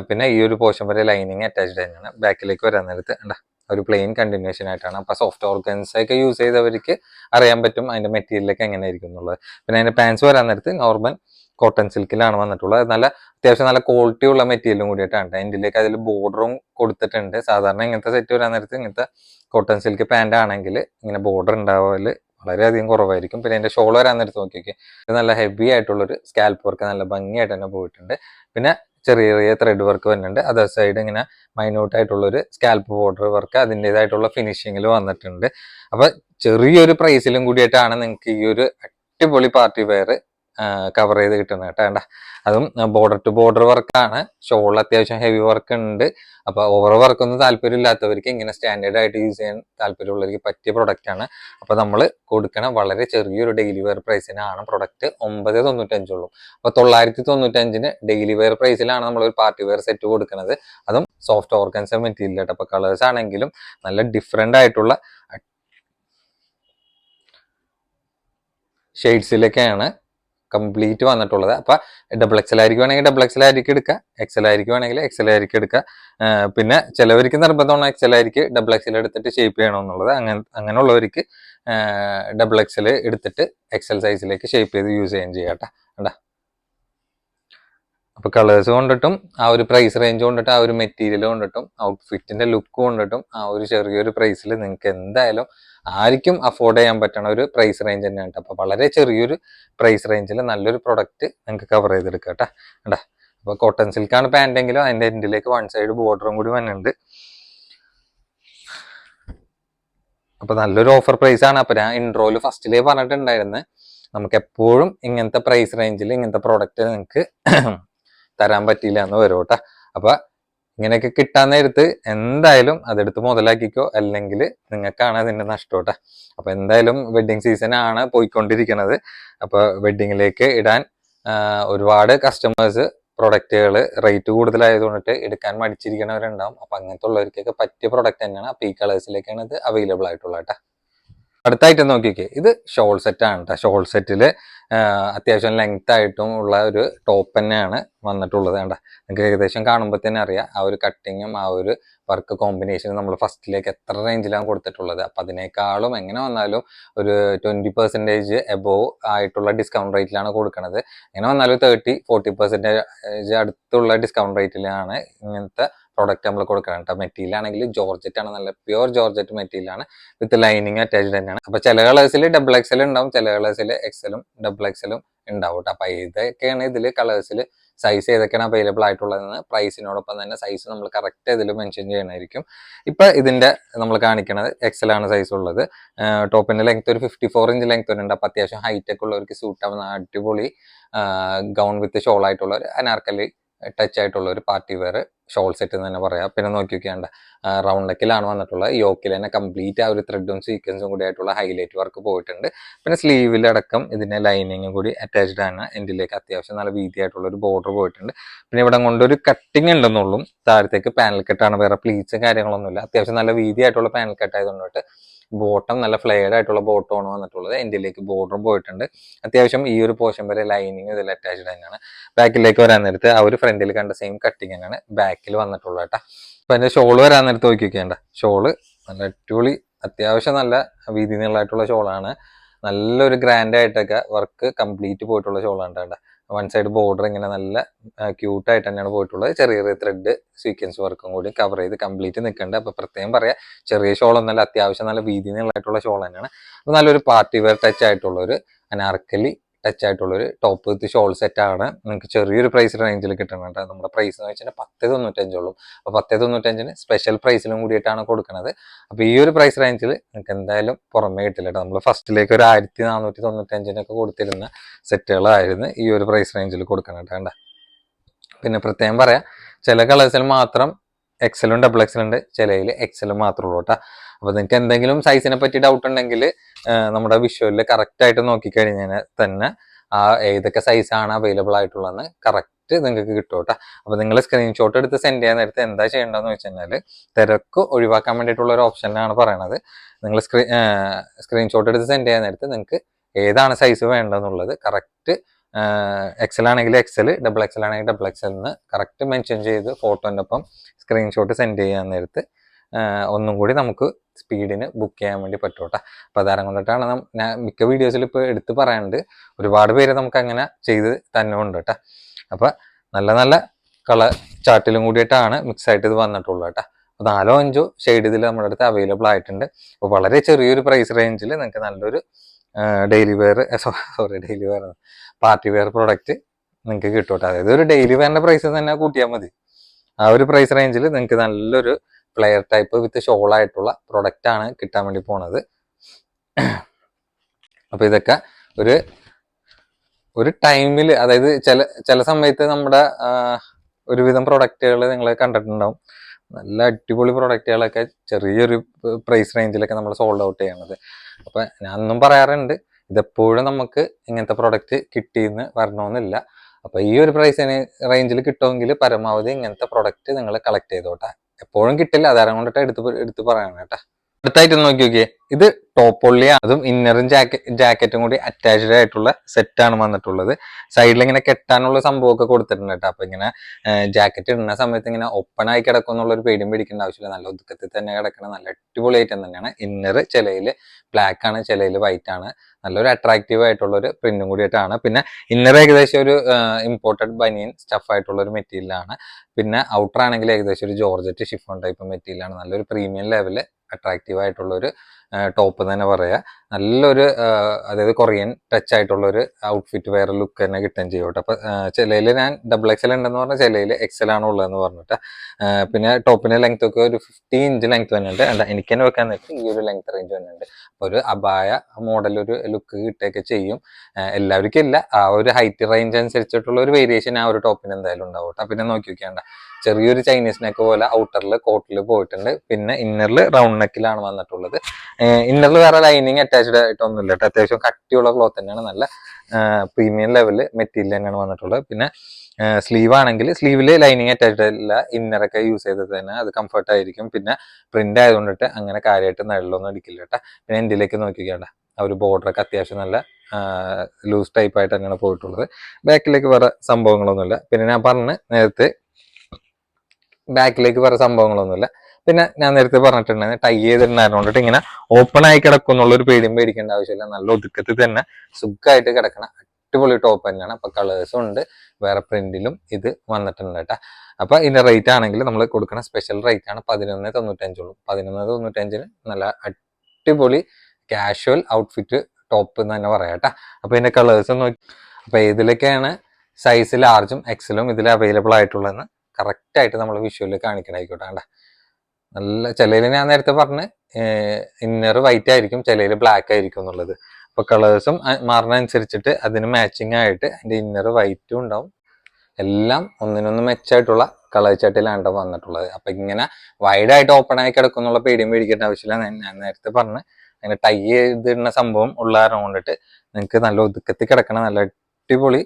പിന്നെ ഈ ഒരു പോർഷൻ വരെ ലൈനിങ് അറ്റാച്ച്ഡ് തന്നെയാണ്. ബാക്കിലേക്ക് വരാൻ നേരത്ത് ഒരു പ്ലെയിൻ കണ്ടിന്യൂഷൻ ആയിട്ടാണ്. അപ്പൊ സോഫ്റ്റ് ഓർഗൻസ് ഒക്കെ യൂസ് ചെയ്തവർക്ക് അറിയാൻ പറ്റും അതിന്റെ മെറ്റീരിയലൊക്കെ എങ്ങനെയായിരിക്കും എന്നുള്ളത്. പിന്നെ അതിന്റെ പാൻസ് വരാൻ നേരത്ത് നോർമൽ കോട്ടൺ സിൽക്കിലാണ് വന്നിട്ടുള്ളത്. നല്ല അത്യാവശ്യം നല്ല ക്വാളിറ്റി ഉള്ള മെറ്റീരിയലും കൂടിയിട്ടാണ് അതിന്റെലേക്ക് അതിൽ ബോർഡറും കൊടുത്തിട്ടുണ്ട്. സാധാരണ ഇങ്ങനത്തെ സെറ്റ് വരാൻ നേരത്ത് ഇങ്ങനത്തെ കോട്ടൺ സിൽക്ക് പാന്റ് ആണെങ്കിൽ ഇങ്ങനെ ബോർഡർ ഉണ്ടാവൽ വളരെയധികം കുറവായിരിക്കും. പിന്നെ അതിന്റെ ഷോൾ വരാൻ നേരത്ത് നോക്കിയൊക്കെ ഇത് നല്ല ഹെവി ആയിട്ടുള്ളൊരു സ്കാൽപ്പ് വർക്ക് നല്ല ഭംഗിയായിട്ട് തന്നെ പോയിട്ടുണ്ട്. പിന്നെ ചെറിയ ചെറിയ ത്രെഡ് വർക്ക് വരുന്നുണ്ട്. അതർ സൈഡ് ഇങ്ങനെ മൈന്യൂട്ട് ആയിട്ടുള്ള ഒരു സ്കാൽപ്പ് ബോർഡർ വർക്ക് അതിന്റെതായിട്ടുള്ള ഫിനിഷിങ്ങിൽ വന്നിട്ടുണ്ട്. അപ്പോൾ ചെറിയൊരു പ്രൈസിലും കൂടിയിട്ടാണ് നിങ്ങൾക്ക് ഈ ഒരു അടിപൊളി പാർട്ടി വെയർ കവർ ചെയ്ത് കിട്ടുന്നത് കേട്ടോ. വേണ്ട അതും ബോർഡർ ടു ബോർഡർ വർക്കാണ് ഷോളിൽ അത്യാവശ്യം ഹെവി വർക്ക് ഉണ്ട്. അപ്പൊ ഓവർ വർക്ക് ഒന്നും താല്പര്യം ഇല്ലാത്തവർക്ക് ഇങ്ങനെ സ്റ്റാൻഡേർഡ് ആയിട്ട് യൂസ് ചെയ്യാൻ താല്പര്യമുള്ളവർക്ക് പറ്റിയ പ്രൊഡക്റ്റ് ആണ്. അപ്പൊ നമ്മൾ കൊടുക്കണ വളരെ ചെറിയൊരു ഡെയിലി വെയർ പ്രൈസിനാണ് പ്രൊഡക്റ്റ് ഒമ്പത് തൊണ്ണൂറ്റഞ്ചുള്ളൂ അപ്പൊ തൊള്ളായിരത്തി തൊണ്ണൂറ്റഞ്ചിന് ഡെയിലി വെയർ പ്രൈസിലാണ് നമ്മൾ ഒരു പാർട്ടി വെയർ സെറ്റ് കൊടുക്കുന്നത് അതും സോഫ്റ്റ് ഓർഗൻസ് മെറ്റീരിയൽ കേട്ടോ. അപ്പൊ കളേഴ്സ് ആണെങ്കിലും നല്ല ഡിഫറെന്റ് ആയിട്ടുള്ള ഷെയ്ഡ്സിലൊക്കെയാണ് കംപ്ലീറ്റ് വന്നിട്ടുള്ളത്. അപ്പൊ ഡബിൾ എക്സൽ ആയിരിക്കുവാണെങ്കിൽ ഡബിൾ എക്സൽ ആയിരിക്കും എടുക്കുക എക്സൽ ആയിരിക്കുവാണെങ്കിൽ എക്സൽ ആയിരിക്കും എടുക്കുക പിന്നെ ചിലവർക്ക് നിർബന്ധമാണ് എക്സൽ ആയിരിക്കും ഡബിൾ എക്സൽ എടുത്തിട്ട് ഷേപ്പ് ചെയ്യണമെന്നുള്ളത്. അങ്ങനെ അങ്ങനെയുള്ളവർക്ക് ഡബിൾ എക്സൽ എടുത്തിട്ട് എക്സൽ സൈസിലേക്ക് ഷേപ്പ് ചെയ്ത് യൂസ് ചെയ്യാൻ ചെയ്യാം കണ്ടാ? അപ്പൊ കളേഴ്സ് കൊണ്ടിട്ടും ആ ഒരു പ്രൈസ് റേഞ്ച് കൊണ്ടിട്ടും ആ ഒരു മെറ്റീരിയൽ കൊണ്ടിട്ടും ഔട്ട്ഫിറ്റിന്റെ ലുക്ക് കൊണ്ടിട്ടും ആ ഒരു ചെറിയൊരു പ്രൈസിൽ നിങ്ങൾക്ക് എന്തായാലും ആർക്കും അഫോർഡ് ചെയ്യാൻ പറ്റണ ഒരു പ്രൈസ് റേഞ്ച് തന്നെയാണ്. അപ്പൊ വളരെ ചെറിയൊരു പ്രൈസ് റേഞ്ചിൽ നല്ലൊരു പ്രൊഡക്റ്റ് നിങ്ങൾക്ക് കവർ ചെയ്തെടുക്കാം കേട്ടാ കണ്ടാ? അപ്പൊ കോട്ടൺ സിൽക്കാണ് പാന്റ് എങ്കിലും അതിന്റെ എൻഡിലേക്ക് വൺ സൈഡ് ബോർഡറും കൂടി വന്നിട്ടുണ്ട്. അപ്പൊ നല്ലൊരു ഓഫർ പ്രൈസ് ആണ്. അപ്പൊ ഞാൻ ഇൻട്രോയിൽ ഫസ്റ്റിലേ പറഞ്ഞിട്ടുണ്ടായിരുന്നു നമുക്ക് എപ്പോഴും ഇങ്ങനത്തെ പ്രൈസ് റേഞ്ചിൽ ഇങ്ങനത്തെ പ്രോഡക്റ്റ് നിങ്ങൾക്ക് തരാൻ പറ്റിയില്ല എന്ന് വരും കേട്ടോ. അപ്പൊ ഇങ്ങനെയൊക്കെ കിട്ടാൻ നേരത്ത് എന്തായാലും അതെടുത്ത് മുതലാക്കിക്കോ അല്ലെങ്കിൽ നിങ്ങൾക്കാണ് അതിന്റെ നഷ്ടം കേട്ടോ. അപ്പൊ എന്തായാലും വെഡിങ് സീസൺ ആണ് പോയിക്കൊണ്ടിരിക്കുന്നത്. അപ്പൊ വെഡിങ്ങിലേക്ക് ഇടാൻ ഒരുപാട് കസ്റ്റമേഴ്സ് പ്രൊഡക്റ്റുകൾ റേറ്റ് കൂടുതലായതുകൊണ്ടിട്ട് എടുക്കാൻ മടിച്ചിരിക്കുന്നവരുണ്ടാവും അപ്പൊ അങ്ങനത്തെ ഉള്ളവർക്കൊക്കെ പറ്റിയ പ്രൊഡക്റ്റ് തന്നെയാണ്. അപ്പൊ ഈ കളേഴ്സിലേക്കാണ് ഇത് അവൈലബിൾ ആയിട്ടുള്ളത് കേട്ടോ. അടുത്തായിട്ട് നോക്കിക്കേ. ഇത് ഷോൾ സെറ്റ് ആണ് കേട്ടോ ഷോൾ സെറ്റിൽ അത്യാവശ്യം ലെങ്ത് ആയിട്ടും ഉള്ള ഒരു ടോപ്പ് തന്നെയാണ് വന്നിട്ടുള്ളത് വേണ്ട നിങ്ങൾക്ക് ഏകദേശം കാണുമ്പോൾ തന്നെ അറിയാം. ആ ഒരു കട്ടിങ്ങും ആ ഒരു വർക്ക് കോമ്പിനേഷനും നമ്മൾ ഫസ്റ്റിലേക്ക് എത്ര റേഞ്ചിലാണ് കൊടുത്തിട്ടുള്ളത്. അപ്പം അതിനേക്കാളും എങ്ങനെ വന്നാലും ഒരു ട്വന്റി പെർസെന്റേജ് എബോവ് ആയിട്ടുള്ള ഡിസ്കൗണ്ട് റേറ്റിലാണ് കൊടുക്കുന്നത് എങ്ങനെ വന്നാലും തേർട്ടി ഫോർട്ടി പെർസെന്റേജ് അടുത്തുള്ള ഡിസ്കൗണ്ട് റേറ്റിലാണ് ഇങ്ങനത്തെ പ്രോഡക്റ്റ് നമ്മൾ കൊടുക്കണം കേട്ടോ മെറ്റീരിയൽ ആണെങ്കിൽ ജോർജറ്റ് ആണ് നല്ല പ്യുവർ ജോർജറ്റ് മെറ്റീരിയൽ ആണ്. വിത്ത് ലൈനിങ് അറ്റാച്ച്ഡ് തന്നെയാണ്. അപ്പൊ ചില കളേഴ്സിൽ ഡബിൾ എക്സൽ ഉണ്ടാവും ചില കളേഴ്സിൽ എക്സലും ഡബിൾ എക്സലും ഉണ്ടാവും കേട്ടോ അപ്പൊ ഇതൊക്കെയാണ് ഇതിൽ കളേഴ്സിൽ സൈസ് ഏതൊക്കെയാണ് അവൈലബിൾ ആയിട്ടുള്ളതെന്ന് പ്രൈസിനോടൊപ്പം തന്നെ സൈസ് നമ്മൾ കറക്റ്റ് ഇതിൽ മെൻഷൻ ചെയ്യണമായിരിക്കും ഇപ്പൊ ഇതിന്റെ നമ്മൾ കാണിക്കുന്നത് എക്സൽ ആണ് സൈസ് ഉള്ളത്. ടോപ്പിന്റെ ലെങ്ത് ഒരു ഫിഫ്റ്റി ഫോർ ഇഞ്ച് ലെങ്ത് ഉണ്ട് അപ്പൊ അത്യാവശ്യം ഹൈറ്റൊക്കെ ഉള്ളവർക്ക് സൂട്ട് ആവുന്ന അടിപൊളി ഗൗൺ വിത്ത് ഷോൾ ആയിട്ടുള്ള ഒരു അനാർക്കലി ടച്ച് ആയിട്ടുള്ള ഒരു പാർട്ടി വെയർ ഷോൾ സെറ്റ് എന്ന് തന്നെ പറയാം. പിന്നെ നോക്കി നോക്കിയാണ്ട റൗണ്ട് നെക്കിലാണ് വന്നിട്ടുള്ളത് യോക്കിൽ തന്നെ കംപ്ലീറ്റ് ആ ഒരു ത്രെഡും സീക്വൻസും കൂടി ആയിട്ടുള്ള ഹൈലൈറ്റ് വർക്ക് പോയിട്ടുണ്ട്. പിന്നെ സ്ലീവിലടക്കം ഇതിന്റെ ലൈനിങ്ങും കൂടി അറ്റാച്ച്ഡ് ആണ്. എന്റിലേക്ക് അത്യാവശ്യം നല്ല വീതിയായിട്ടുള്ള ഒരു ബോർഡർ പോയിട്ടുണ്ട്. പിന്നെ ഇവിടെ കൊണ്ടൊരു കട്ടിങ് ഉണ്ടെന്നുള്ളൂ താഴത്തേക്ക് പാനൽ കട്ടാണ് വേറെ പ്ലീറ്റ്സും കാര്യങ്ങളൊന്നുമില്ല. അത്യാവശ്യം നല്ല വീതിയായിട്ടുള്ള പാനൽ കട്ട് ആയതുകൊണ്ടിട്ട് ബോട്ടം നല്ല ഫ്ലെയർഡ് ആയിട്ടുള്ള ബോട്ടമാണ് വന്നിട്ടുള്ളത്. എൻഡിലേക്ക് ബോർഡറും പോയിട്ടുണ്ട്. അത്യാവശ്യം ഈ ഒരു പോർഷൻ വരെ ലൈനിങ് ഇതിൽ അറ്റാച്ച്ഡ് തന്നെയാണ്. ബാക്കിലേക്ക് വരാൻ നേരത്ത് ആ ഒരു ഫ്രണ്ടിൽ കണ്ട സെയിം കട്ടിങ് തന്നെയാണ് ബാക്കിൽ വന്നിട്ടുള്ളത് കേട്ടോ. അപ്പൊ അതിന്റെ ഷോൾ വരാൻ നേരത്ത് നോക്കിക്കേണ്ട ഷോൾ നല്ല അടിപൊളി അത്യാവശ്യം നല്ല വീതി നീളമായിട്ടുള്ള ഷോളാണ് നല്ലൊരു ഗ്രാൻഡ് ആയിട്ടൊക്കെ വർക്ക് കംപ്ലീറ്റ് പോയിട്ടുള്ള ഷോളാണ് കേട്ടോ. വൺ സൈഡ് ബോർഡർ ഇങ്ങനെ നല്ല ക്യൂട്ട് ആയിട്ട് തന്നെയാണ് പോയിട്ടുള്ളത്. ചെറിയ ചെറിയ ത്രെഡ് സീക്വൻസ് വർക്കും കൂടി കവർ ചെയ്ത് കംപ്ലീറ്റ് നിൽക്കുന്നുണ്ട്. അപ്പൊ പ്രത്യേകം പറയാം ചെറിയ ഷോൾ ഒന്നല്ല അത്യാവശ്യം നല്ല വീതി ഷോൾ തന്നെയാണ്. അപ്പൊ നല്ലൊരു പാർട്ടി വെയർ ടച്ച് ആയിട്ടുള്ള ഒരു അനാർക്കലി ടച്ച് ആയിട്ടുള്ള ഒരു ടോപ്പ് വിത്ത് ഷോൾ സെറ്റ് ആണ്. നിങ്ങൾക്ക് ചെറിയൊരു പ്രൈസ് റേഞ്ചിൽ കിട്ടുന്നുണ്ട് നമ്മുടെ പ്രൈസ് എന്ന് വെച്ചാൽ പത്ത് തൊണ്ണൂറ്റഞ്ചുള്ളൂ അപ്പൊ പത്ത് തൊണ്ണൂറ്റഞ്ചിന് സ്പെഷ്യൽ പ്രൈസിലും കൂടിയിട്ടാണ് കൊടുക്കുന്നത് അപ്പൊ ഈ ഒരു പ്രൈസ് റേഞ്ചിൽ നിങ്ങൾക്ക് എന്തായാലും പുറമേ കിട്ടില്ല കേട്ടോ. നമ്മൾ ഫസ്റ്റിലേക്ക് ഒരു ആയിരത്തി നാനൂറ്റി തൊണ്ണൂറ്റഞ്ചിനൊക്കെ കൊടുത്തിരുന്ന സെറ്റുകളായിരുന്നു ഈ ഒരു പ്രൈസ് റേഞ്ചിൽ കൊടുക്കണം കേട്ടോ. പിന്നെ പ്രത്യേകം പറയാം ചില കളേഴ്സിൽ മാത്രം എക്സലും ഡബിൾ എക്സലുണ്ട് ചിലയിൽ എക്സലും മാത്രമേ ഉള്ളൂ കേട്ടോ. അപ്പൊ നിങ്ങൾക്ക് എന്തെങ്കിലും സൈസിനെ പറ്റി ഡൗട്ട് ഉണ്ടെങ്കിൽ നമ്മുടെ വിഷ്വലിൽ ആയിട്ട് നോക്കിക്കഴിഞ്ഞാൽ തന്നെ ആ ഏതൊക്കെ സൈസാണ് അവൈലബിൾ ആയിട്ടുള്ളതെന്ന് കറക്റ്റ് നിങ്ങൾക്ക് കിട്ടും കേട്ടോ അപ്പൊ നിങ്ങൾ സ്ക്രീൻഷോട്ട് എടുത്ത് സെൻഡ് ചെയ്യാൻ നേരത്തെ എന്താ ചെയ്യേണ്ടതെന്ന് വെച്ച് കഴിഞ്ഞാൽ തിരക്ക് ഒഴിവാക്കാൻ വേണ്ടിയിട്ടുള്ള ഒരു ഓപ്ഷനാണ് പറയണത്. നിങ്ങൾ സ്ക്രീ സ്ക്രീൻഷോട്ട് എടുത്ത് സെൻഡ് ചെയ്യാൻ നേരത്തെ നിങ്ങൾക്ക് ഏതാണ് സൈസ് വേണ്ടതെന്നുള്ളത് കറക്റ്റ് എക്സൽ ആണെങ്കിൽ എക്സൽ ഡബിൾ എക്സൽ ആണെങ്കിൽ ഡബിൾ എക്സൽ എന്ന് കറക്റ്റ് മെൻഷൻ ചെയ്ത് ഫോട്ടോന്റെ ഒപ്പം സ്ക്രീൻഷോട്ട് സെൻഡ് ചെയ്യാൻ നേരത്ത് ഒന്നും കൂടി നമുക്ക് സ്പീഡിന് ബുക്ക് ചെയ്യാൻ വേണ്ടി പറ്റും കേട്ടോ അപ്പോൾ അതാരം കൊണ്ടിട്ടാണ് നം- ഞാൻ മിക്ക വീഡിയോസിൽ ഇപ്പോൾ എടുത്ത് പറയാനുണ്ട്. ഒരുപാട് പേര് നമുക്ക് അങ്ങനെ ചെയ്ത് തന്നെ ഉണ്ട് കേട്ടോ അപ്പോൾ നല്ല നല്ല കളർ ചാർട്ടിലും കൂടിയിട്ടാണ് മിക്സ് ആയിട്ട് ഇത് വന്നിട്ടുള്ളൂ കേട്ടോ അപ്പോൾ നാലോ അഞ്ചോ ഷെയ്ഡ് ഇതിൽ നമ്മുടെ അടുത്ത് അവൈലബിൾ ആയിട്ടുണ്ട്. അപ്പോൾ വളരെ ചെറിയൊരു പ്രൈസ് റേഞ്ചിൽ നിങ്ങൾക്ക് നല്ലൊരു daily wear sorry daily wear party wear product നിങ്ങൾക്ക് കിട്ടും കേട്ടോ അതായത് ഒരു ഡെയിലി വെയറിന്റെ പ്രൈസ് തന്നെ കൂട്ടിയാൽ മതി. ആ ഒരു പ്രൈസ് റേഞ്ചിൽ നിങ്ങൾക്ക് നല്ലൊരു പ്ലെയർ ടൈപ്പ് വിത്ത് ഷോൾ ആയിട്ടുള്ള പ്രൊഡക്റ്റ് ആണ് കിട്ടാൻ വേണ്ടി പോണത്. അപ്പൊ ഇതൊക്കെ ഒരു ഒരു ടൈമിൽ അതായത് ചില ചില സമയത്ത് നമ്മുടെ ഒരുവിധം പ്രൊഡക്റ്റുകൾ നിങ്ങൾ കണ്ടിട്ടുണ്ടാവും. നല്ല അടിപൊളി പ്രൊഡക്റ്റുകളൊക്കെ ചെറിയൊരു പ്രൈസ് റേഞ്ചിലൊക്കെ നമ്മൾ സോൾഡ് ഔട്ട് ചെയ്യണത്. അപ്പൊ ഞാൻ ഒന്നും പറയാറുണ്ട് ഇതെപ്പോഴും നമുക്ക് ഇങ്ങനത്തെ പ്രൊഡക്റ്റ് കിട്ടിയെന്ന് വരണമെന്നില്ല. അപ്പൊ ഈ ഒരു പ്രൈസിന് റേഞ്ചിൽ കിട്ടുമെങ്കിൽ പരമാവധി ഇങ്ങനത്തെ പ്രൊഡക്റ്റ് നിങ്ങൾ കളക്ട് ചെയ്തോട്ടെ. എപ്പോഴും കിട്ടില്ല. അതാരം കൊണ്ടിട്ട് എടുത്ത് എടുത്ത് പറയണം കേട്ടാ അടുത്തായിട്ട് നോക്കി നോക്കിയേ. ഇത് ടോപ്പ് ഒള്ളിയാണ് അതും ഇന്നറും ജാക്കറ്റ് കൂടി അറ്റാച്ച്ഡ് ആയിട്ടുള്ള സെറ്റാണ് വന്നിട്ടുള്ളത്. സൈഡിൽ ഇങ്ങനെ കെട്ടാനുള്ള സംഭവമൊക്കെ കൊടുത്തിട്ടുണ്ട് കേട്ടോ. അപ്പൊ ഇങ്ങനെ ജാക്കറ്റ് ഇടുന്ന സമയത്ത് ഇങ്ങനെ ഓപ്പൺ ആയി കിടക്കും എന്നുള്ള ഒരു പേടിയും പേടിക്കേണ്ട ആവശ്യമില്ല. നല്ല ഒതുക്കത്തിൽ തന്നെ കിടക്കണം നല്ല അടിപൊളി ഐറ്റം തന്നെയാണ്. ഇന്നർ ചിലയിൽ ബ്ലാക്ക് ആണ് ചിലയിൽ വൈറ്റ് ആണ്. നല്ലൊരു അട്രാക്റ്റീവ് ആയിട്ടുള്ള ഒരു പ്രിന്റും കൂടി കൂടിയിട്ടാണ്. പിന്നെ ഇന്നർ ഏകദേശം ഒരു ഇമ്പോർട്ടഡ് ബനിയൻ സ്റ്റഫ് ആയിട്ടുള്ള ഒരു മെറ്റീരിയലാണ് പിന്നെ ഔട്ടർ ആണെങ്കിൽ ഏകദേശം ഒരു ജോർജറ്റ് ഷിഫോൺ ടൈപ്പ് മെറ്റീരിയലാണ് നല്ലൊരു പ്രീമിയം ലെവൽ അട്രാക്റ്റീവ് ആയിട്ടുള്ള ഒരു ടോപ്പ് തന്നെ പറയാ. നല്ലൊരു അതായത് കൊറിയൻ ടച്ച് ആയിട്ടുള്ള ഒരു ഔട്ട്ഫിറ്റ് വേറെ ലുക്ക് തന്നെ കിട്ടുകയും ചെയ്യും കേട്ടോ. ചിലയിൽ ഞാൻ ഡബിൾ എക്സൽ ഉണ്ടെന്ന് പറഞ്ഞാൽ ചിലയിൽ എക്സൽ ആണ് ഉള്ളതെന്ന് പറഞ്ഞിട്ട്. പിന്നെ ടോപ്പിന്റെ ലെങ്ത് ഒക്കെ ഒരു ഫിഫ്റ്റി ഇഞ്ച് ലെങ്ത് വരുന്നുണ്ട് അല്ല എനിക്ക് തന്നെ വെക്കാൻ നേരത്തെ ഈ ഒരു ലെങ്ത് റേഞ്ച് വന്നിട്ടുണ്ട് അപ്പോൾ ഒരു അബായ മോഡൽ ഒരു ലുക്ക് കിട്ടുകയൊക്കെ ചെയ്യും. എല്ലാവർക്കും ഇല്ല. ആ ഒരു ഹൈറ്റ് റേഞ്ച് അനുസരിച്ചിട്ടുള്ള ഒരു വേരിയേഷൻ ആ ഒരു ടോപ്പിന് എന്തായാലും ഉണ്ടാവും കേട്ടോ. പിന്നെ നോക്കി നോക്കിയാണ്ട ചെറിയൊരു ചൈനീസ് നെക്ക് പോലെ ഔട്ടറിൽ കോട്ടിൽ പോയിട്ടുണ്ട്. പിന്നെ ഇന്നറിൽ റൗണ്ട് നെക്കിലാണ് വന്നിട്ടുള്ളത്. ഇന്നറിൽ വേറെ ലൈനിങ് അറ്റാച്ച്ഡ് ആയിട്ടൊന്നുമില്ല കേട്ടോ. അത്യാവശ്യം കട്ടിയുള്ള ക്ലോത്ത് തന്നെയാണ്. നല്ല പ്രീമിയം ലെവൽ മെറ്റീരിയൽ തന്നെയാണ് വന്നിട്ടുള്ളത്. പിന്നെ സ്ലീവ് ആണെങ്കിൽ സ്ലീവിൽ ലൈനിങ് അറ്റാച്ച്ഡ് അല്ല. ഇന്നറൊക്കെ യൂസ് ചെയ്തത് തന്നെ. അത് കംഫർട്ട് ആയിരിക്കും. പിന്നെ പ്രിന്റ് ആയതുകൊണ്ടിട്ട് അങ്ങനെ കാര്യമായിട്ട് നിഴലൊന്നും അടിക്കില്ല കേട്ടോ. പിന്നെ എന്തിലേക്ക് നോക്കിക്കേണ്ട ആ ഒരു ബോർഡറൊക്കെ അത്യാവശ്യം നല്ല ലൂസ് ടൈപ്പ് ആയിട്ട് തന്നെയാണ് പോയിട്ടുള്ളത്. ബാക്കിലേക്ക് വേറെ സംഭവങ്ങളൊന്നുമില്ല. പിന്നെ ഞാൻ പറഞ്ഞ് നേരത്തെ ബാക്കിലേക്ക് വേറെ സംഭവങ്ങളൊന്നുമില്ല. പിന്നെ ഞാൻ നേരത്തെ പറഞ്ഞിട്ടുണ്ടായിരുന്നു ടൈ ചെയ്തിട്ടുണ്ടായിരുന്നോണ്ടിട്ട് ഇങ്ങനെ ഓപ്പൺ ആയി കിടക്കും എന്നുള്ളൊരു പേടിയും പേടിക്കേണ്ട ആവശ്യമില്ല. നല്ല ഒതുക്കത്തിൽ തന്നെ സുഖമായിട്ട് കിടക്കണ. അടിപൊളി ടോപ്പ് തന്നെയാണ് അപ്പൊ കളേഴ്സും ഉണ്ട്. വേറെ പ്രിന്റിലും ഇത് വന്നിട്ടുണ്ട് കേട്ടോ. അപ്പൊ ഇതിന്റെ റേറ്റ് ആണെങ്കിൽ നമ്മൾ കൊടുക്കുന്ന സ്പെഷ്യൽ റേറ്റ് ആണ് പതിനൊന്ന് തൊണ്ണൂറ്റഞ്ചുള്ളൂ. പതിനൊന്ന് തൊണ്ണൂറ്റഞ്ചിന് നല്ല അടിപൊളി കാഷ്വൽ ഔട്ട്ഫിറ്റ് ടോപ്പ് എന്ന് തന്നെ പറയാം കേട്ടോ. അപ്പൊ ഇതിന്റെ കളേഴ്സ് നോക്കി. അപ്പൊ ഇതിലൊക്കെയാണ് സൈസ് ലാർജും എക്സലും ഇതിൽ അവൈലബിൾ ആയിട്ടുള്ളതെന്ന് കറക്റ്റ് ആയിട്ട് നമ്മൾ വിഷ്വലിൽ കാണിക്കണായിക്കോട്ടെ കണ്ട. നല്ല ചിലയിൽ ഞാൻ നേരത്തെ പറഞ്ഞ് ഇന്നർ വൈറ്റ് ആയിരിക്കും ചിലയിൽ ബ്ലാക്ക് ആയിരിക്കും എന്നുള്ളത്. അപ്പൊ കളേഴ്സും മാറുന്ന അനുസരിച്ചിട്ട് അതിന് മാച്ചിങ് ആയിട്ട് അതിന്റെ ഇന്നർ വൈറ്റും ഉണ്ടാവും. എല്ലാം ഒന്നിനൊന്ന് മെച്ചായിട്ടുള്ള കളർ ചട്ടിലാണ് വന്നിട്ടുള്ളത്. അപ്പൊ ഇങ്ങനെ വൈഡ് ആയിട്ട് ഓപ്പൺ ആയി കിടക്കുന്നുള്ള പേടിയും പേടിക്കേണ്ട ആവശ്യമില്ല. ഞാൻ നേരത്തെ പറഞ്ഞ് അങ്ങനെ ടൈ ചെയ്തിടുന്ന സംഭവം ഉള്ള കാരണം കൊണ്ടിട്ട് നിങ്ങൾക്ക് നല്ല ഒതുക്കത്തിൽ കിടക്കണ. നല്ല അടിപൊളി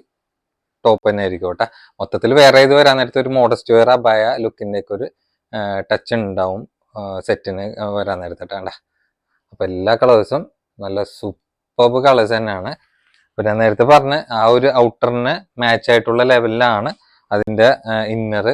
ടോപ്പ് തന്നെ ആയിരിക്കും കേട്ടോ മൊത്തത്തിൽ വേറെ ഇത് വരാൻ നേരത്തെ ഒരു മോഡസ്റ്റ് വെയർ അബായ ലുക്കിന്റെ ഒക്കെ ഒരു ടച്ച് ഉണ്ടാവും സെറ്റിന് വരാൻ നേരത്തെ കേട്ടോ അപ്പൊ എല്ലാ കളേഴ്സും നല്ല സൂപ്പർബ് കളേഴ്സ് തന്നെയാണ്. ഇപ്പൊ ഞാൻ നേരത്തെ പറഞ്ഞ ആ ഒരു ഔട്ടറിന് മാച്ച് ആയിട്ടുള്ള ലെവലിലാണ് അതിന്റെ ഇന്നർ